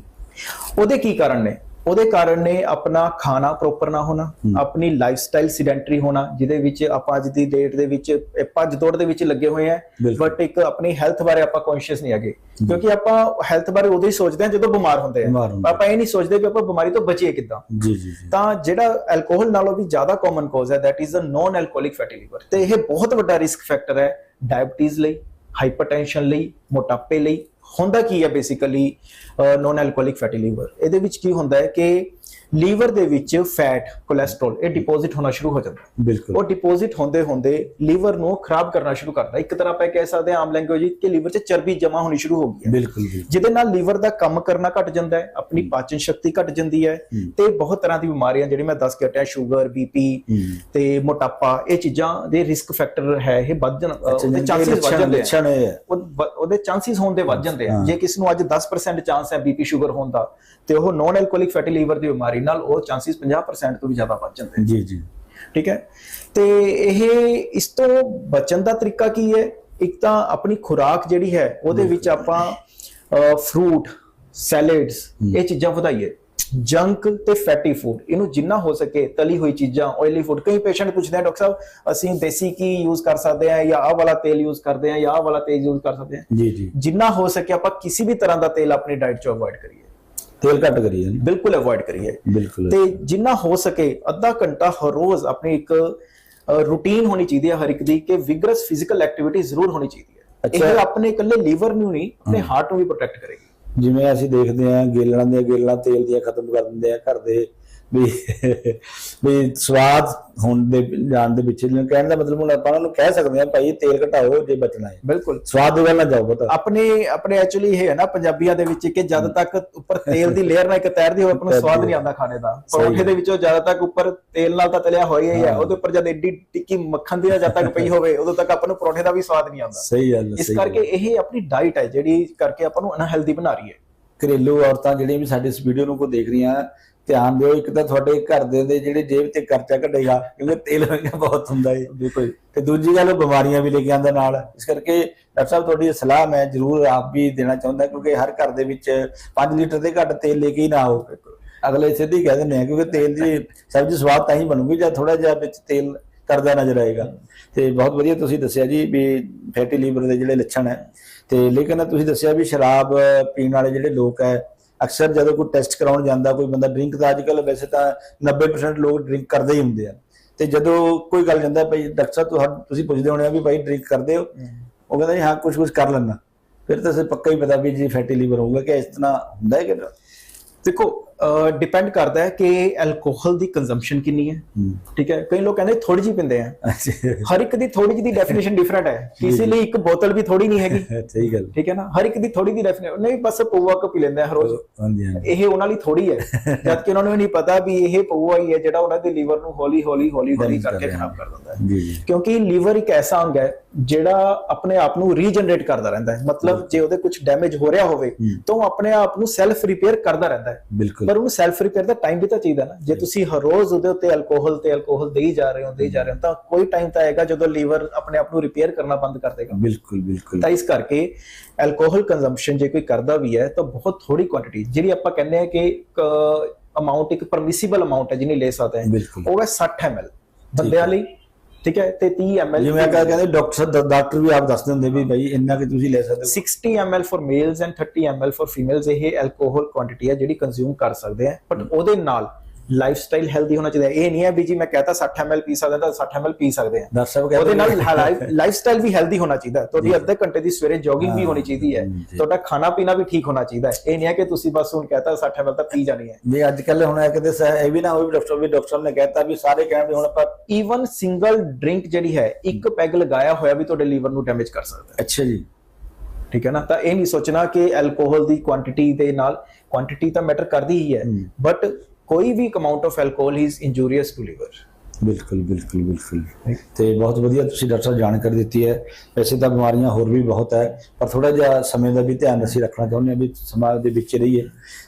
ਉਹਦੇ ਕੀ ਕਾਰਨ ਨੇ? ਉਹਦੇ ਕਾਰਨ ਨੇ ਆਪਣਾ ਖਾਣਾ ਪ੍ਰੋਪਰ ਨਾ ਹੋਣਾ ਆਪਣੀ ਲਾਈਫਸਟਾਈਲ ਸਿਡੈਂਟਰੀ ਹੋਣਾ ਜਿਹਦੇ ਵਿੱਚ ਆਪਾਂ ਅੱਜ ਦੀ ਡੇਟ ਦੇ ਵਿੱਚ ਭੱਜ ਦੌੜ ਦੇ ਵਿੱਚ ਲੱਗੇ ਹੋਏ ਆ। ਬਟ ਇੱਕ ਆਪਣੀ ਹੈਲਥ ਬਾਰੇ ਆਪਾਂ ਕੌਨਸ਼ੀਅਸ ਨਹੀਂ ਹੈਗੇ। ਕਿਉਂਕਿ ਆਪਾਂ ਹੈਲਥ ਬਾਰੇ ਉਦੋਂ ਹੀ ਸੋਚਦੇ ਹਾਂ ਜਦੋਂ ਬਿਮਾਰ ਹੁੰਦੇ ਆ। ਆਪਾਂ ਇਹ ਨਹੀਂ ਸੋਚਦੇ ਕਿ ਆਪਾਂ ਬਿਮਾਰੀ ਤੋਂ ਬਚੀਏ ਕਿੱਦਾਂ।
ਜੀ ਜੀ
ਤਾਂ ਜਿਹੜਾ ਐਲਕੋਹਲ ਨਾਲੋਂ ਵੀ ਜ਼ਿਆਦਾ ਕਾਮਨ ਕਾਜ਼ ਹੈ that is a non alcoholic fatty liver ਤੇ ਇਹ ਬਹੁਤ ਵੱਡਾ ਰਿਸਕ ਫੈਕਟਰ ਹੈ ਡਾਇਬੀਟੀਜ਼ ਲਈ ਹਾਈਪਰਟੈਂਸ਼ਨ ਲਈ ਮੋਟਾਪੇ ਲਈ। ਹੁੰਦਾ ਕੀ ਹੈ basically non alcoholic fatty liver ਇਹਦੇ ਵਿੱਚ ਕੀ ਹੁੰਦਾ ਹੈ ਕਿ ਲੀਵਰ ਦੇ ਵਿੱਚ ਫੈਟ ਕੋਲੇਸਟ੍ਰੋਲ ਇਹ ਡਿਪੋਜ਼ਿਟ ਹੋਣਾ ਸ਼ੁਰੂ ਹੋ ਜਾਂਦਾ।
ਬਿਲਕੁਲ।
ਉਹ ਡਿਪੋਜ਼ਿਟ ਹੁੰਦੇ ਹੁੰਦੇ ਲੀਵਰ ਨੂੰ ਖਰਾਬ ਕਰਨਾ ਸ਼ੁਰੂ ਕਰਦਾ। ਇੱਕ ਤਰ੍ਹਾਂ ਆਪਾਂ ਕਹਿ ਸਕਦੇ ਆਮ ਲੈਂਗੁਏਜ ਕਿ ਲੀਵਰ 'ਚ ਚਰਬੀ ਜਮਾ ਹੋਣੀ ਸ਼ੁਰੂ ਹੋ ਗਈ ਹੈ।
ਬਿਲਕੁਲ ਜੀ।
ਜਿਹਦੇ ਨਾਲ ਲੀਵਰ ਦਾ ਕੰਮ ਕਰਨਾ ਘਟ ਜਾਂਦਾ ਹੈ ਆਪਣੀ ਪਾਚਨ ਸ਼ਕਤੀ ਘਟ ਜਾਂਦੀ ਹੈ। ਤੇ ਬਹੁਤ ਤਰ੍ਹਾਂ ਦੀ ਬਿਮਾਰੀਆਂ ਜਿਹੜੀ ਮੈਂ ਦੱਸ ਕੇ ਹਟਿਆ ਸ਼ੂਗਰ ਬੀਪੀ ਤੇ ਮੋਟਾਪਾ ਇਹ ਚੀਜ਼ਾਂ ਦੇ ਰਿਸਕ ਫੈਕਟਰ ਹੈ ਇਹ ਵੱਧ ਜਾਣ ਉਹਦੇ ਚਾਂਸਸ ਵੱਧ ਜਾਂਦੇ ਆ। ਉਹਦੇ ਚਾਂਸਸ ਹੋਣ ਦੇ ਵੱਧ ਜਾਂਦੇ ਆ। ਜੇ ਕਿਸ ਨੂੰ ਅੱਜ 10% ਚਾਂਸ ਹੈ ਬੀਪੀ ਸ਼ੂਗਰ ਹੋਣ ਦਾ ਤੇ ਉਹ ਨੋਨ ਐਲਕੋਹਲਿਕ ਫੈਟੀ ਲੀਵਰ ਦੀ ਬਿਮਾਰੀ ਨਾਲ ਉਹ ਚਾਂਸਸ 50% ਤੋਂ ਵੀ ਜ਼ਿਆਦਾ ਵੱਧ ਜਾਂਦੇ ਆ।
ਜੀ ਜੀ।
ਠੀਕ ਹੈ? ਤੇ ਇਹ ਇਸ ਤੋਂ ਬਚਣ ਦਾ ਤਰੀਕਾ ਕੀ ਹੈ? ਇੱਕ ਤਾਂ ਆਪਣੀ ਖੁਰਾਕ ਜਿਹੜੀ ਹੈ ਉਹਦੇ ਵਿੱਚ ਆਪਾਂ ਫਰੂਟ ਸੈਲਡਸ ਇਹ ਚੀਜ਼ਾਂ ਵਧਾਈਏ। ਜੰਕ ਤੇ ਫੈਟੀ ਫੂਡ ਇਹਨੂੰ ਜਿੰਨਾ ਹੋ ਸਕੇ ਤਲੀ ਹੋਈ ਚੀਜ਼ਾਂ ਆਇਲੀ ਫੂਡ ਕਈ ਪੇਸ਼ੈਂਟ ਪੁੱਛਦੇ ਆ ਡਾਕਟਰ ਸਾਹਿਬ ਅਸੀਂ ਦੇਸੀ ਕੀ ਯੂਜ਼ ਕਰ ਸਕਦੇ ਆ ਜਾਂ ਆਹ ਵਾਲਾ ਤੇਲ ਯੂਜ਼ ਕਰਦੇ ਆ ਜਾਂ ਆਹ ਵਾਲਾ ਤੇਲ ਯੂਜ਼ ਕਰ ਸਕਦੇ ਆ
ਜੀ ਜੀ।
ਜਿੰਨਾ ਹੋ ਸਕੇ ਆਪਾਂ ਕਿਸੇ ਵੀ ਤਰ੍ਹਾਂ ਦਾ ਤੇਲ ਆਪਣੀ ਡਾਈਟ ਚੋਂ ਅਵੋਇਡ ਕਰੀਏ।
ਤੇਲ ਘੱਟ ਕਰੀਏ।
ਬਿਲਕੁਲ ਅਵੋਇਡ ਕਰੀਏ
ਬਿਲਕੁਲ।
ਤੇ ਜਿੰਨਾ ਹੋ ਸਕੇ ਅੱਧਾ ਘੰਟਾ ਹਰ ਰੋਜ਼ ਆਪਣੀ ਇੱਕ ਰੂਟੀਨ ਹੋਣੀ ਚਾਹੀਦੀ ਹੈ ਹਰ ਇੱਕ ਦੀ ਕਿ ਵਿਗਰਸ ਫਿਜ਼ੀਕਲ ਐਕਟੀਵਿਟੀ ਜ਼ਰੂਰ ਹੋਣੀ ਚਾਹੀਦੀ ਹੈ। ਇਹ ਆਪਣੇ ਇਕੱਲੇ ਲੀਵਰ ਨੂੰ ਨਹੀਂ ਆਪਣੇ ਹਾਰਟ ਨੂੰ ਵੀ ਪ੍ਰੋਟੈਕਟ ਕਰੇਗੀ।
ਜਿਵੇਂ ਅਸੀਂ ਦੇਖਦੇ ਆਂ ਗੇਲਣਾ ਦੇ ਗੇਲਣਾ ਤੇਲ ਦੀਆਂ ਖਤਮ ਕਰ ਦਿੰਦੇ ਆ ਘਰ ਦੇ ਵੀ ਵੀ ਸਵਾਦ ਹੋਣ ਦੇ ਜਾਣ ਦੇ ਪਿੱਛੇ ਜਿਵੇਂ ਕਹਿਣ ਦਾ ਮਤਲਬ ਹੁਣ ਆਪਾਂ ਉਹਨਾਂ ਨੂੰ ਕਹਿ ਸਕਦੇ ਆ ਭਾਈ ਤੇਲ ਘਟਾਓ ਜੇ ਬਚਣਾ ਹੈ।
ਬਿਲਕੁਲ।
ਸਵਾਦ ਦੀ ਨਾ ਜਾਓ ਪਤਾ।
ਆਪਣੇ ਆਪਣੇ ਐਕਚੁਅਲੀ ਇਹ ਹੈ ਨਾ ਪੰਜਾਬੀਆਂ ਦੇ ਵਿੱਚ ਕਿ ਜਦ ਤੱਕ ਉੱਪਰ ਤੇਲ ਦੀ ਲੇਅਰ ਨਾ ਇੱਕ ਤੈਰਦੀ ਹੋਵੇ ਆਪਾਂ ਨੂੰ ਸਵਾਦ ਨਹੀਂ ਆਉਂਦਾ ਖਾਣੇ ਦਾ। ਪਰੌਂਠੇ ਦੇ ਵਿੱਚੋਂ ਜਦ ਤੱਕ ਉੱਪਰ ਤੇਲ ਨਾਲ ਤਾਂ ਤਲਿਆ ਹੋਇਆ ਹੀ ਹੈ ਉਹਦੇ ਉੱਪਰ ਜਦ ਐਡੀ ਟਿੱਕੀ ਮੱਖਣ ਦੀ ਜਦ ਤੱਕ ਪਈ ਹੋਵੇ ਉਦੋਂ ਤੱਕ ਆਪਾਂ ਨੂੰ ਪਰੌਂਠੇ ਦਾ ਵੀ ਸਵਾਦ ਨਹੀਂ ਆਉਂਦਾ।
ਸਹੀ ਗੱਲ
ਇਸ ਕਰਕੇ ਇਹ ਆਪਣੀ ਡਾਈਟ ਹੈ ਜਿਹੜੀ ਕਰਕੇ ਆਪਾਂ ਨੂੰ ਅਨਹੈਲਦੀ ਬਣਾ ਰਹੀ ਹੈ।
ਘਰੇਲੂ ਔਰਤਾਂ ਜਿਹੜੀਆਂ ਵੀ ਸਾਡੇ ਇਸ ਵੀਡੀਓ ਨੂੰ ਕੋ ਦੇਖ ਰਹੀਆਂ ਧਿਆਨ ਦਿਓ ਇੱਕ ਤਾਂ ਤੁਹਾਡੇ ਘਰ ਦੇ ਦੇ ਜਿਹੜੇ ਜੇਬ ਤੇ ਖਰਚਾ ਘਟੇਗਾ ਕਿਉਂਕਿ ਤੇਲ ਮਹਿੰਗਾ ਬਹੁਤ ਹੁੰਦਾ ਹੈ
ਬਿਲਕੁਲ।
ਤੇ ਦੂਜੀ ਗੱਲ ਉਹ ਬਿਮਾਰੀਆਂ ਵੀ ਲੈ ਕੇ ਆਉਂਦਾ ਨਾਲ। ਇਸ ਕਰਕੇ ਡਾਕਟਰ ਸਾਹਿਬ ਤੁਹਾਡੀ ਇਹ ਸਲਾਹ ਮੈਂ ਜ਼ਰੂਰ ਆਪ ਵੀ ਦੇਣਾ ਚਾਹੁੰਦਾ ਕਿਉਂਕਿ ਹਰ ਘਰ ਦੇ ਵਿੱਚ 5 ਲੀਟਰ ਦੇ ਘੱਟ ਤੇਲ ਲੈ ਕੇ ਹੀ ਨਾ ਆਓ। ਅਗਲੇ ਸਿੱਧੀ ਕਹਿ ਦਿੰਦੇ ਆ ਕਿਉਂਕਿ ਤੇਲ ਦੀ ਸਬਜ਼ੀ ਸਵਾਦ ਤਾਂ ਹੀ ਬਣੂਗੀ ਜਦ ਥੋੜਾ ਜਿਹਾ ਵਿੱਚ ਤੇਲ ਕਰਦਾ ਨਜ਼ਰ ਆਏਗਾ। ਤੇ ਬਹੁਤ ਵਧੀਆ ਤੁਸੀਂ ਦੱਸਿਆ ਜੀ ਵੀ ਫੈਟੀ ਲੀਵਰ ਦੇ ਜਿਹੜੇ ਲੱਛਣ ਹੈ। ਤੇ ਲੇਕਿਨ ਤੁਸੀਂ ਦੱਸਿਆ ਵੀ ਸ਼ਰਾਬ ਪੀਣ ਵਾਲੇ ਜਿਹੜੇ ਲੋਕ ਹੈ ਅਕਸਰ ਜਦੋਂ ਕੋਈ ਟੈਸਟ ਕਰਾਉਣ ਜਾਂਦਾ ਕੋਈ ਬੰਦਾ ਡਰਿੰਕ ਤਾਂ ਅੱਜਕੱਲ ਵੈਸੇ ਤਾਂ 90% ਲੋਕ ਡਰਿੰਕ ਕਰਦੇ ਹੀ ਹੁੰਦੇ ਆ। ਤੇ ਜਦੋਂ ਕੋਈ ਗੱਲ ਜਾਂਦਾ ਭਾਈ ਡਾਕਟਰ ਸਾਹਿਬ ਤੁਹਾ- ਤੁਸੀਂ ਪੁੱਛਦੇ ਹੋਣੇ ਆ ਵੀ ਭਾਈ ਡਰਿੰਕ ਕਰਦੇ ਹੋ? ਉਹ ਕਹਿੰਦਾ ਜੀ ਹਾਂ ਕੁਝ ਕੁਝ ਕਰ ਲੈਂਦਾ। ਫਿਰ ਤਾਂ ਸੇ ਪੱਕਾ ਹੀ ਪਤਾ ਵੀ ਜੀ ਫੈਟੀ ਲੀਵਰ ਹੋਊਗਾ ਕਿ ਇਸ ਤਰ੍ਹਾਂ ਹੁੰਦਾ ਹੈ ਕਿ ਨਾ?
ਦੇਖੋ ਡਿਪੈਂਡ ਕਰਦਾ ਹੈ ਕਿ ਐਲਕੋਹਲ ਦੀ ਕੰਜ਼ੰਪਸ਼ਨ ਕਿੰਨੀ ਹੈ। ਠੀਕ ਹੈ? ਕਈ ਲੋਕ ਕਹਿੰਦੇ ਥੋੜੀ ਜਿਹੀ ਪੀਂਦੇ ਆ। ਹਰ ਇੱਕ ਦੀ ਥੋੜੀ ਜਿਹੀ ਦੀ ਡੈਫੀਨੇਸ਼ਨ ਡਿਫਰੈਂਟ ਹੈ। ਕਿਸੇ ਲਈ ਇੱਕ ਬੋਤਲ ਵੀ ਥੋੜੀ ਨਹੀਂ ਹੈਗੀ।
ਸਹੀ ਗੱਲ।
ਠੀਕ ਹੈ ਨਾ? ਹਰ ਇੱਕ ਦੀ ਥੋੜੀ ਦੀ ਡੈਫੀਨੇਸ਼ਨ ਨਹੀਂ ਬਸ ਪਊਆ ਕੋ ਪੀ ਲੈਂਦੇ ਹਰ ਰੋਜ਼।
ਹਾਂਜੀ ਹਾਂਜੀ।
ਇਹ ਉਹਨਾਂ ਲਈ ਥੋੜੀ ਹੈ। ਜਦ ਕਿ ਉਹਨਾਂ ਨੂੰ ਨਹੀਂ ਪਤਾ ਵੀ ਇਹ ਪਊਆ ਹੀ ਹੈ ਜਿਹੜਾ ਉਹਨਾਂ ਦੇ ਲੀਵਰ ਨੂੰ ਹੌਲੀ ਹੌਲੀ ਹੌਲੀ
ਕਰ
ਕਰਕੇ ਖਰਾਬ ਕਰ ਦਿੰਦਾ ਹੈ।
ਜੀ ਜੀ।
ਕਿਉਂਕਿ ਲੀਵਰ ਇੱਕ ਐਸਾ ਅੰਗ ਹੈ ਜਿਹੜਾ ਆਪਣੇ ਆਪ ਨੂੰ ਰੀਜਨਰੇਟ ਕਰਦਾ ਰਹਿੰਦਾ ਹੈ। ਮਤਲਬ ਜੇ ਉਹਦੇ ਕੁਝ ਡੈਮੇਜ ਹੋ ਰਿਹਾ ਹੋਵੇ ਤਾਂ ਉਹ ਆਪਣੇ ਆਪ ਨੂੰ ਸੈਲਫ ਰਿਪੇਅਰ ਕਰਦਾ ਰਹਿੰਦਾ ਹੈ।
ਬਿਲਕੁਲ।
ਪਰ ਉਹਨੂੰ ਸੈਲਫ ਰਿਪੇਅਰ ਦਾ ਟਾਈਮ ਵੀ ਤਾਂ ਚਾਹੀਦਾ ਨਾ। ਜੇ ਤੁਸੀਂ ਹਰ ਰੋਜ਼ ਉਹਦੇ ਉੱਤੇ ਅਲਕੋਹਲ ਤੇ ਅਲਕੋਹਲ ਦੇਈ ਜਾ ਰਹੇ ਹੋ ਦੇਈ ਜਾ ਰਹੇ ਹੋ ਤਾਂ ਕੋਈ ਟਾਈਮ ਤਾਂ ਆਏਗਾ ਜਦੋਂ ਲੀਵਰ ਆਪਣੇ ਆਪ ਨੂੰ ਰਿਪੇਅਰ ਕਰਨਾ ਬੰਦ ਕਰ ਦੇਗਾ।
ਬਿਲਕੁਲ ਬਿਲਕੁਲ।
ਤਾਂ ਇਸ ਕਰਕੇ ਅਲਕੋਹਲ ਕੰਜ਼ੰਪਸ਼ਨ ਜੇ ਕੋਈ ਕਰਦਾ ਵੀ ਹੈ ਤਾਂ ਬਹੁਤ ਥੋੜੀ ਕੁਆਂਟੀਟੀ ਜਿਹੜੀ ਆਪਾਂ ਕਹਿੰਦੇ ਆ ਕਿ ਅਮਾਉਂਟ ਇੱਕ ਪਰਮਿਸਿਬਲ ਅਮਾਉਂਟ ਹੈ ਜਿਹਨੇ ਲੈ ਸਕਦਾ ਹੈ। ਉਹ ਹੈ 60 ml ਬੰਦਿਆਂ ਲਈ ਠੀਕ ਹੈ? ਤੇ 30 ml
ਜਿਵੇਂ ਕਹ ਕਹਿੰਦੇ ਡਾਕਟਰ ਡਾਕਟਰ ਵੀ ਆਪ ਦੱਸਦੇ ਹੁੰਦੇ ਵੀ ਭਾਈ ਇੰਨਾ ਕਿ ਤੁਸੀਂ ਲੈ ਸਕਦੇ ਹੋ।
60 ml for males and 30 ml for females ਇਹ ਐਲਕੋਹਲ ਕੁਆਂਟੀਟੀ ਹੈ ਜਿਹੜੀ ਕੰਜ਼ਿਊਮ ਕਰ ਸਕਦੇ ਆ। ਬਟ ਉਹਦੇ ਨਾਲ ਲਾਈਫਸਟਾਈਲ ਹੈਲਦੀ ਹੋਣਾ ਚਾਹੀਦਾ। ਇਹ ਨਹੀਂ ਹੈ ਵੀ ਜੀ ਮੈਂ ਕਹਤਾ 60 ml ਪੀ ਸਕਦੇ ਤਾਂ 60 ml ਪੀ ਸਕਦੇ ਆ
ਡਾਕਟਰ ਸਾਹਿਬ
ਉਹਦੇ
ਕਹਿੰਦੇ
ਨਾਲ ਲਾਈਫਸਟਾਈਲ ਵੀ ਹੈਲਦੀ ਹੋਣਾ ਚਾਹੀਦਾ। ਤੁਹਾਡੀ ਅੱਧੇ ਘੰਟੇ ਦੀ ਸਵੇਰੇ ਜੋਗਿੰਗ ਵੀ ਹੋਣੀ ਚਾਹੀਦੀ ਹੈ। ਤੁਹਾਡਾ ਖਾਣਾ ਪੀਣਾ ਵੀ ਠੀਕ ਹੋਣਾ ਚਾਹੀਦਾ ਇਹ ਨਹੀਂ ਹੈ ਕਿ ਤੁਸੀਂ ਬਸ ਹੁਣ ਕਹਤਾ 60 ml ਤਾਂ ਪੀ ਜਾਣੀ ਹੈ।
ਵੀ ਅੱਜ ਕੱਲ ਹੁਣ ਸ- ਇਹ ਵੀ ਨਾ ਹੋਵੇ ਡਾਕਟਰ ਵੀ ਡਾਕਟਰ ਨੇ ਕਹਿਤਾ ਵੀ ਸਾਰੇ ਕਹਿਣ ਵੀ ਹੁਣ ਆਪਾਂ
ਈਵਨ ਸਿੰਗਲ ਡਰਿੰਕ ਜਿਹੜੀ ਹੈ ਇੱਕ ਪੈਗ ਲਗਾਇਆ ਹੋਇਆ ਵੀ ਤੁਹਾਡੇ ਲੀਵਰ ਨੂੰ ਡੈਮੇਜ ਕਰ ਸਕਦਾ ਹੈ।
ਅੱਛਾ ਜੀ।
ਠੀਕ ਹੈ ਨਾ? ਤਾਂ ਇਹ ਨਹੀਂ ਸੋਚਣਾ ਕਿ ਐਲਕੋਹਲ ਦੀ ਕੁਆਂਟੀਟੀ ਦੇ ਨਾਲ ਕੁਆਂਟੀਟੀ ਤਾਂ ਮੈਟਰ ਕਰਦੀ ਹੀ ਹੈ। ਬਟ ਕੋਈ ਵੀ amount of alcohol is injurious to liver
ਬਿਲਕੁਲ ਬਿਲਕੁਲ ਬਿਲਕੁਲ। ਤੇ ਬਹੁਤ ਵਧੀਆ ਤੁਸੀਂ ਡਾਕਟਰ ਸਾਹਿਬ ਜਾਣਕਾਰੀ ਦਿੱਤੀ ਹੈ। ਵੈਸੇ ਤਾਂ ਬਿਮਾਰੀਆਂ ਹੋਰ ਵੀ ਬਹੁਤ ਹੈ, ਪਰ ਥੋੜਾ ਜਿਹਾ ਸਮੇਂ ਦਾ ਵੀ ਧਿਆਨ ਅਸੀਂ ਰੱਖਣਾ ਚਾਹੁੰਦੇ ਹਾਂ ਵੀ ਸਮਾਜ ਦੇ ਵਿੱਚ ਰਹੀਏ।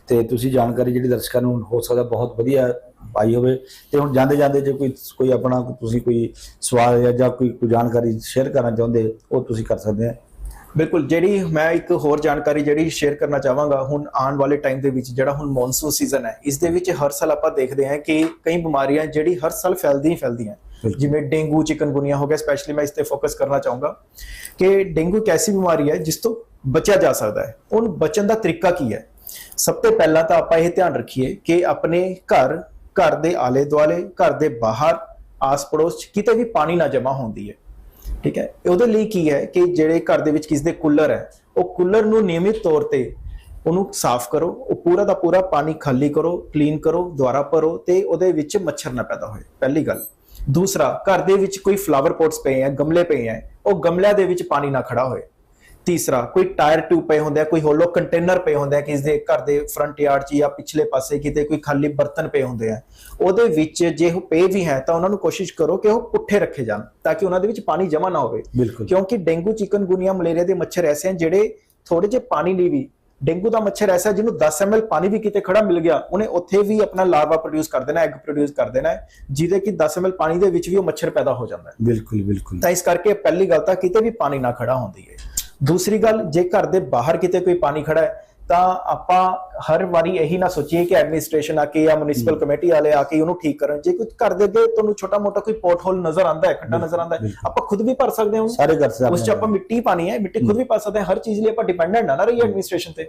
ਤੇ ਤੁਸੀਂ ਜਾਣਕਾਰੀ ਜਿਹੜੀ ਦਰਸ਼ਕਾਂ ਨੂੰ ਹੋ ਸਕਦਾ ਬਹੁਤ ਵਧੀਆ ਪਾਈ ਹੋਵੇ। ਤੇ ਹੁਣ ਜਾਂਦੇ ਜਾਂਦੇ ਜੇ ਕੋਈ ਕੋਈ ਆਪਣਾ ਤੁਸੀਂ ਕੋਈ ਸਵਾਲ ਜਾਂ ਕੋਈ ਕੋਈ ਜਾਣਕਾਰੀ ਸ਼ੇਅਰ ਕਰਨਾ ਚਾਹੁੰਦੇ, ਉਹ ਤੁਸੀਂ ਕਰ ਸਕਦੇ ਆ।
ਬਿਲਕੁਲ ਜਿਹੜੀ ਮੈਂ ਇੱਕ ਹੋਰ ਜਾਣਕਾਰੀ ਜਿਹੜੀ ਸ਼ੇਅਰ ਕਰਨਾ ਚਾਹਾਂਗਾ ਹੁਣ ਆਉਣ ਵਾਲੇ ਟਾਈਮ ਦੇ ਵਿੱਚ ਜਿਹੜਾ ਹੁਣ ਮੌਨਸੂਨ ਸੀਜ਼ਨ ਹੈ ਇਸ ਦੇ ਵਿੱਚ ਹਰ ਸਾਲ ਆਪਾਂ ਦੇਖਦੇ ਹਾਂ ਕਿ ਕਈ ਬਿਮਾਰੀਆਂ ਜਿਹੜੀ ਹਰ ਸਾਲ ਫੈਲਦੀਆਂ ਫੈਲਦੀਆਂ। ਜਿਵੇਂ ਡੇਂਗੂ ਚਿਕਨਗੁਨੀਆ ਹੋ ਗਿਆ ਸਪੈਸ਼ਲੀ ਮੈਂ ਇਸ ਤੇ ਫੋਕਸ ਕਰਨਾ ਚਾਹੂੰਗਾ ਕਿ ਡੇਂਗੂ ਇੱਕ ਐਸੀ ਬਿਮਾਰੀ ਹੈ ਜਿਸ ਤੋਂ ਬਚਿਆ ਜਾ ਸਕਦਾ ਹੈ। ਉਹਨ ਬਚਣ ਦਾ ਤਰੀਕਾ ਕੀ ਹੈ? ਸਭ ਤੋਂ ਪਹਿਲਾਂ ਤਾਂ ਆਪਾਂ ਇਹ ਧਿਆਨ ਰੱਖੀਏ ਕਿ ਆਪਣੇ ਘਰ ਘਰ ਦੇ ਆਲੇ ਦੁਆਲੇ ਘਰ ਦੇ ਬਾਹਰ ਆਸ ਪੜੋਸ 'ਚ ਕਿਤੇ ਵੀ ਪਾਣੀ ਨਾ ਜਮਾ ਹੁੰਦੀ ਹੈ। ਠੀਕ ਹੈ? ਉਹਦੇ ਲਈ ਕੀ ਹੈ ਕਿ ਜਿਹੜੇ ਘਰ ਦੇ ਵਿੱਚ ਕਿਸੇ ਦੇ ਕੂਲਰ ਹੈ, ਉਹ ਕੂਲਰ ਨੂੰ ਨਿਯਮਿਤ ਤੌਰ ਤੇ ਉਹਨੂੰ ਸਾਫ਼ ਕਰੋ, ਉਹ ਪੂਰਾ ਦਾ ਪੂਰਾ ਪਾਣੀ ਖਾਲੀ ਕਰੋ ਕਲੀਨ ਕਰੋ ਦੁਆਰਾ ਭਰੋ ਤੇ ਉਹਦੇ ਵਿੱਚ ਮੱਛਰ ਨਾ ਪੈਦਾ ਹੋਏ। ਪਹਿਲੀ ਗੱਲ। ਦੂਸਰਾ, ਘਰ ਦੇ ਵਿੱਚ ਕੋਈ ਫਲਾਵਰ ਪੋਟਸ ਪਏ ਹੈ, ਗਮਲੇ ਪਏ ਹੈ, ਉਹ ਗਮਲਿਆਂ ਦੇ ਵਿੱਚ ਪਾਣੀ ਨਾ ਖੜਾ ਹੋਏ। ਤੀਸਰਾ ਕੋਈ ਟਾਇਰ ਟਿਊਬ ਪਏ ਹੁੰਦੇ ਆ ਕੋਈ ਹੋਲੋ ਕੰਟੇਨਰ ਪਏ ਹੁੰਦੇ ਆ ਕਿਸੇ ਦੇ ਘਰ ਦੇ ਫਰੰਟ ਯਾਰਡ 'ਚ ਜਾਂ ਪਿਛਲੇ ਪਾਸੇ ਕਿਤੇ ਕੋਈ ਖਾਲੀ ਬਰਤਨ ਪਏ ਹੁੰਦੇ ਆ ਉਹਦੇ ਵਿੱਚ ਜੇ ਉਹ ਪਏ ਵੀ ਹੈ ਤਾਂ ਉਹਨਾਂ ਨੂੰ ਕੋਸ਼ਿਸ਼ ਕਰੋ ਕਿ ਉਹ ਪੁੱਠੇ ਰੱਖੇ ਜਾਣ ਤਾਂ ਕਿ ਉਹਨਾਂ ਦੇ ਵਿੱਚ ਪਾਣੀ ਜਮਾ ਨਾ ਹੋਵੇ। ਕਿਉਂਕਿ ਡੇਂਗੂ ਚਿਕਨਗੁਨੀਆ ਮਲੇਰੀਆ ਦੇ ਮੱਛਰ ਐਸੇ ਹਨ ਜਿਹੜੇ ਥੋੜੇ ਜਿਹੇ ਪਾਣੀ ਲਈ ਵੀ ਡੇਂਗੂ ਦਾ ਮੱਛਰ ਐਸਾ ਜਿਹਨੂੰ 10 ml ਪਾਣੀ ਵੀ ਕਿਤੇ ਖੜਾ ਮਿਲ ਗਿਆ ਉਹਨੇ ਉੱਥੇ ਵੀ ਆਪਣਾ ਲਾਰਵਾ ਪ੍ਰੋਡਿਊਸ ਕਰ ਦੇਣਾ ਐਗ ਪ੍ਰੋਡਿਊਸ ਕਰ ਦੇਣਾ ਜਿਹਦੇ ਕਿ 10 ml ਪਾਣੀ ਦੇ ਵਿੱਚ ਵੀ ਉਹ ਮੱਛਰ ਪੈਦਾ ਹੋ ਜਾਂਦਾ ਹੈ।
ਬਿਲਕੁਲ ਬਿਲਕੁਲ।
ਤਾਂ ਇਸ ਕਰਕੇ ਪਹਿਲੀ ਗੱਲ ਤਾਂ ਕਿਤੇ ਵੀ ਪਾਣੀ ਨਾ ਖੜਾ ਹੁੰਦੀ ਹੈ। ਦੂਸਰੀ ਗੱਲ ਜੇ ਘਰ ਦੇ ਬਾਹਰ ਕਿਤੇ ਕੋਈ ਪਾਣੀ ਖੜਾ ਹੈ ਤਾਂ ਆਪਾਂ ਹਰ ਵਾਰੀ ਇਹੀ ਨਾ ਸੋਚੀਏ ਕਿ ਐਡਮਿਨਿਸਟ੍ਰੇਸ਼ਨ ਆ ਕੇ ਜਾਂ ਮਿਊਨਿਸਪਲ ਕਮੇਟੀ ਵਾਲੇ ਆ ਕੇ ਉਹਨੂੰ ਠੀਕ ਕਰਨ ਜੇ ਕੋਈ ਘਰ ਦੇ ਅੱਗੇ ਤੁਹਾਨੂੰ ਛੋਟਾ ਮੋਟਾ ਕੋਈ ਪੋਰਟ ਹੋਲ ਨਜ਼ਰ ਆਂਦਾ ਹੈ ਖੱਡਾ ਨਜ਼ਰ ਆਂਦਾ ਹੈ। ਆਪਾਂ ਖੁਦ ਵੀ ਭਰ ਸਕਦੇ ਹਾਂ।
ਸਾਰੇ ਕਰ ਸਕਦੇ
ਉਸ ਚ ਆਪਾਂ ਮਿੱਟੀ ਪਾਣੀ ਹੈ ਮਿੱਟੀ ਖੁਦ ਵੀ ਪਾ ਸਕਦੇ ਹਾਂ ਹਰ ਚੀਜ਼ ਲਈ ਆਪਾਂ ਡਿਪੈਂਡੈਂਟ ਨਾ ਰਹੀਏ ਐਡਮਿਨਿਸਟ੍ਰੇਸ਼ਨ ਤੇ।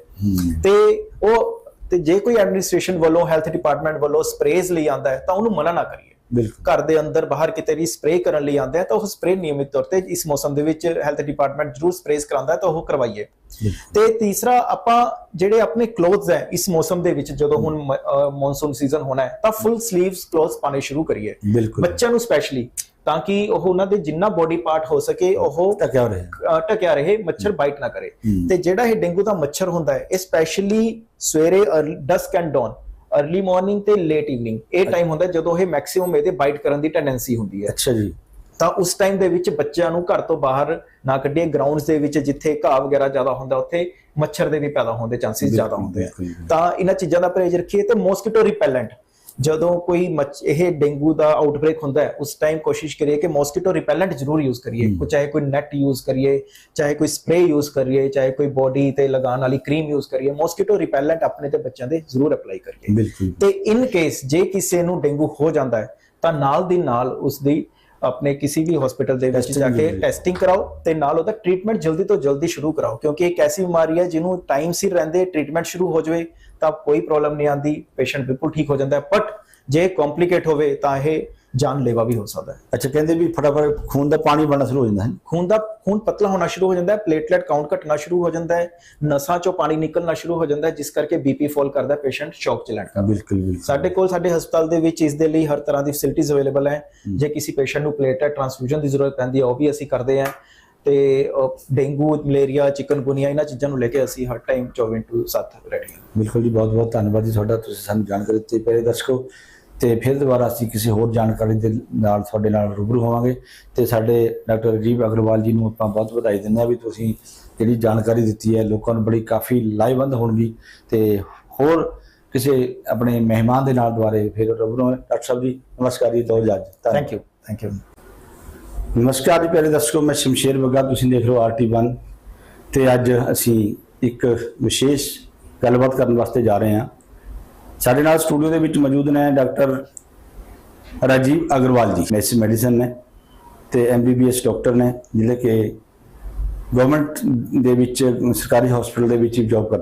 ਤੇ ਉਹ ਤੇ ਜੇ ਕੋਈ ਐਡਮਿਨਿਸਟ੍ਰੇਸ਼ਨ ਵੱਲੋਂ ਹੈਲਥ ਡਿਪਾਰਟਮੈਂਟ ਵੱਲੋਂ ਸਪਰੇਜ਼ ਲਈ ਆਂਦਾ ਹੈ ਤਾਂ ਉਹਨੂੰ ਮਨਾ ਨਾ ਕਰੀਏ
ਬਿਲਕੁਲ।
ਘਰ ਦੇ ਅੰਦਰ ਬਾਹਰ ਕਿਤੇ ਵੀ ਸਪਰੇਅ ਕਰਨ ਲਈ ਆਂਦੇ ਆ ਤਾਂ ਉਹ ਸਪਰੇਅ ਨਿਯਮਿਤ ਤੌਰ ਤੇ ਇਸ ਮੌਸਮ ਦੇ ਵਿੱਚ ਹੈਲਥ ਡਿਪਾਰਟਮੈਂਟ ਜ਼ਰੂਰ ਸਪਰੇਜ਼ ਕਰਾਉਂਦਾ ਹੈ ਤਾਂ ਉਹ ਕਰਵਾਈਏ। ਤੇ ਤੀਸਰਾ ਆਪਾਂ ਜਿਹੜੇ ਆਪਣੇ ਕਲੋਥਸ ਹੈ ਇਸ ਮੌਸਮ ਦੇ ਵਿੱਚ ਜਦੋਂ ਹੁਣ ਮੌਨਸੂਨ ਸੀਜ਼ਨ ਹੋਣਾ ਹੈ ਤਾਂ ਫੁੱਲ ਸਲੀਵਸ ਕਲੋਥਸ ਪਾਣੇ ਸ਼ੁਰੂ ਕਰੀਏ। ਬੱਚਿਆਂ ਨੂੰ ਸਪੈਸ਼ਲੀ ਤਾਂ ਕਿ ਉਹ ਉਹਨਾਂ ਦੇ ਜਿੰਨਾ ਬੋਡੀ ਪਾਰਟ ਹੋ ਸਕੇ ਉਹ
ਟਕਿਆ ਰਿਹਾ।
ਟਕਿਆ ਰਹੇ ਮੱਛਰ ਬਾਈਟ ਨਾ ਕਰੇ। ਤੇ ਜਿਹੜਾ ਇਹ ਡੇਂਗੂ ਦਾ ਮੱਛਰ ਹੁੰਦਾ ਹੈ ਇਹ ਸਪੈਸ਼ਲੀ ਸਵੇਰੇ dusk and dawn early morning ਤੇ ਲੇਟ ਇਵਨਿੰਗ ਇਹ ਟਾਈਮ ਹੁੰਦਾ ਜਦੋਂ ਇਹ ਮੈਕਸਿਮਮ ਇਹਦੇ ਬਾਈਟ ਕਰਨ ਦੀ ਟੈਂਡੈਂਸੀ ਹੁੰਦੀ ਹੈ।
ਅੱਛਾ ਜੀ।
ਤਾਂ ਉਸ ਟਾਈਮ ਦੇ ਵਿੱਚ ਬੱਚਿਆਂ ਨੂੰ ਘਰ ਤੋਂ ਬਾਹਰ ਨਾ ਕੱਢੀਏ ਗਰਾਊਂਡਸ ਦੇ ਵਿੱਚ ਜਿੱਥੇ ਘਾਹ ਵਗੈਰਾ ਜ਼ਿਆਦਾ ਹੁੰਦਾ ਉੱਥੇ ਮੱਛਰ ਦੇ ਵੀ ਪੈਦਾ ਹੋਣ ਦੇ ਚਾਂਸਸ ਜ਼ਿਆਦਾ ਹੁੰਦੇ ਆ। ਤਾਂ ਇਹਨਾਂ ਚੀਜ਼ਾਂ ਦਾ ਪਰਹੇਜ਼ ਰੱਖੀਏ ਤੇ ਮੋਸਕੀਟੋ ਰਿਪੈਲੈਂਟ ਜਦੋਂ ਕੋਈ ਇਹ ਡੇਂਗੂ ਦਾ ਆਊਟਬ੍ਰੇਕ ਹੁੰਦਾ ਹੈ ਉਸ ਟਾਈਮ ਕੋਸ਼ਿਸ਼ ਕਰੀਏ ਕਿ ਮੋਸਕੀਟੋ ਰਿਪੈਲੈਂਟ ਜ਼ਰੂਰ ਯੂਜ਼ ਕਰੀਏ। ਕੋਈ ਚਾਹੇ ਕੋਈ ਨੈਟ ਯੂਜ਼ ਕਰੀਏ ਚਾਹੇ ਕੋਈ ਸਪਰੇ ਯੂਜ਼ ਕਰੀਏ ਚਾਹੇ ਕੋਈ ਬੋਡੀ ਤੇ ਲਗਾਉਣ ਵਾਲੀ ਕਰੀਮ ਯੂਜ਼ ਕਰੀਏ ਮੋਸਕੀਟੋ ਰਿਪੈਲੈਂਟ ਆਪਣੇ ਤੇ ਬੱਚਿਆਂ ਦੇ ਜ਼ਰੂਰ ਅਪਲਾਈ ਕਰੀਏ। ਤੇ ਇਨ ਕੇਸ ਜੇ ਕਿਸੇ ਨੂੰ ਡੇਂਗੂ ਹੋ ਜਾਂਦਾ ਹੈ ਤਾਂ ਨਾਲ ਦੀ ਨਾਲ ਉਸ ਦੀ ਆਪਣੇ ਕਿਸੇ ਵੀ ਹਸਪੀਟਲ ਦੇ ਵਿੱਚ ਜਾ ਕੇ। ਟੈਸਟਿੰਗ ਕਰਾਓ ਤੇ ਨਾਲ ਉਹਦਾ ਟ੍ਰੀਟਮੈਂਟ ਜਲਦੀ ਤੋਂ ਜਲਦੀ ਸ਼ੁਰੂ ਕਰਾਓ ਕਿਉਂਕਿ ਇੱਕ ਐਸੀ ਬਿਮਾਰੀ ਹੈ ਜਿਹਨੂੰ ਟਾਈਮ ਸਿਰ ਰਹਿੰਦੇ ਟ੍ਰੀਟਮੈਂਟ ਸ਼ੁਰੂ ਹੋ ਜਾਵੇ ਤਾਂ ਕੋਈ ਪ੍ਰੋਬਲਮ ਨਹੀਂ ਆਂਦੀ ਪੇਸ਼ੈਂਟ ਬਿਲਕੁਲ ਠੀਕ ਹੋ ਜਾਂਦਾ ਹੈ ਬਟ ਜੇ ਕੰਪਲਿਕੇਟ ਹੋਵੇ ਤਾਂ ਇਹ ਜਾਨਲੇਵਾ ਵੀ ਹੋ ਸਕਦਾ ਹੈ।
ਅੱਛਾ ਕਹਿੰਦੇ ਵੀ ਫਟਾਫਟ ਖੂਨ ਦਾ ਪਾਣੀ ਬਣਨਾ ਸ਼ੁਰੂ ਹੋ ਜਾਂਦਾ ਹੈ।
ਖੂਨ ਦਾ ਖੂਨ ਪਤਲਾ ਹੋਣਾ ਸ਼ੁਰੂ ਹੋ ਜਾਂਦਾ ਹੈ ਪਲੇਟਲੇਟ ਕਾਊਂਟ ਘਟਣਾ ਸ਼ੁਰੂ ਹੋ ਜਾਂਦਾ ਹੈ ਨਸਾਂ ਚੋਂ ਪਾਣੀ ਨਿਕਲਣਾ ਸ਼ੁਰੂ ਹੋ ਜਾਂਦਾ ਹੈ ਜਿਸ ਕਰਕੇ ਬੀਪੀ ਫਾਲ ਕਰਦਾ ਹੈ ਪੇਸ਼ੈਂਟ ਸ਼ੌਕ ਚ ਹੈ।
ਬਿਲਕੁਲ ਬਿਲਕੁਲ।
ਸਾਡੇ ਕੋਲ ਸਾਡੇ ਹਸਪਤਾਲ ਦੇ ਵਿੱਚ ਇਸ ਦੇ ਲਈ ਹਰ ਤਰ੍ਹਾਂ ਦੀ ਫੈਸਿਲਿਟੀਜ਼ ਅਵੇਲੇਬਲ ਹੈ। ਜੇ ਕਿਸੇ ਪੇਸ਼ੈਂਟ ਨੂੰ ਪਲੇਟਲੇਟ ਟ੍ਰਾਂਸਫਿਊਜ਼ਨ ਦੀ ਜ਼ਰੂਰਤ ਪੈਂਦੀ ਹੈ ਉਹ ਵੀ ਅਸੀਂ ਕਰਦੇ ਹਾਂ। ਤੇ ਡੇਂਗੂ ਮਲੇਰੀਆ ਚਿਕਨਗੁਨੀਆ ਇਹਨਾਂ ਚੀਜ਼ਾਂ ਨੂੰ ਲੈ ਕੇ ਅਸੀਂ ਹਰ ਟਾਈਮ 24/7 ਰੈਡੀ ਹਾਂ।
ਬਿਲਕੁਲ ਜੀ ਬਹੁਤ ਬਹੁਤ ਧੰਨਵਾਦ ਜੀ ਤੁਹਾਡਾ ਤੁਸੀਂ ਸਾਨੂੰ ਜਾਣਕਾਰੀ ਦਿੱਤੀ। ਪਿਆਰੇ ਦਰਸ਼ਕੋ ਤੇ ਫਿਰ ਦੁਬਾਰਾ ਅਸੀਂ ਕਿਸੇ ਹੋਰ ਜਾਣਕਾਰੀ ਦੇ ਨਾਲ ਤੁਹਾਡੇ ਨਾਲ ਰੂਬਰੂ ਹੋਵਾਂਗੇ। ਤੇ ਸਾਡੇ ਡਾਕਟਰ ਰਜੀਵ ਅਗਰਵਾਲ ਜੀ ਨੂੰ ਆਪਾਂ ਬਹੁਤ ਵਧਾਈ ਦਿੰਦੇ ਹਾਂ ਵੀ ਤੁਸੀਂ ਜਿਹੜੀ ਜਾਣਕਾਰੀ ਦਿੱਤੀ ਹੈ ਲੋਕਾਂ ਨੂੰ ਬੜੀ ਕਾਫੀ ਲਾਹੇਵੰਦ ਹੋਣਗੀ। ਤੇ ਹੋਰ ਕਿਸੇ ਆਪਣੇ ਮਹਿਮਾਨ ਦੇ ਨਾਲ ਦੁਬਾਰੇ ਫਿਰ ਰੂਬਰੂ ਡਾਕਟਰ ਸਾਹਿਬ ਜੀ ਨਮਸਕਾਰ ਜੀ ਦੋ ਜੱਜ।
ਥੈਂਕ ਯੂ ਥੈਂਕ ਯੂ
ਨਮਸਕਾਰ ਜੀ ਪਿਆਰੇ ਦਰਸ਼ਕੋ ਮੈਂ ਸ਼ਮਸ਼ੇਰ ਬੱਗਾ, ਤੁਸੀਂ ਦੇਖ ਰਹੇ ਹੋ ਆਰਟੀ1 ਤੇ ਅੱਜ ਅਸੀਂ ਇੱਕ ਵਿਸ਼ੇਸ਼ ਗੱਲਬਾਤ ਕਰਨ ਵਾਸਤੇ ਜਾ ਰਹੇ ਹਾਂ। ਸਾਡੇ ਨਾਲ ਸਟੂਡੀਓ ਦੇ ਵਿੱਚ ਮੌਜੂਦ ਨੇ ਡਾਕਟਰ ਰਾਜੀਵ ਅਗਰਵਾਲ ਜੀ, ਮੈਸ ਮੈਡੀਸਨ ਨੇ ਤੇ ਐਮਬੀਬੀਐਸ ਡਾਕਟਰ ਨੇ ਜਿਹੜੇ ਕਿ ਗਵਰਨਮੈਂਟ ਦੇ ਵਿੱਚ, ਸਰਕਾਰੀ ਹਸਪੀਟਲ ਦੇ ਵਿੱਚ ਜੌਬ ਕਰ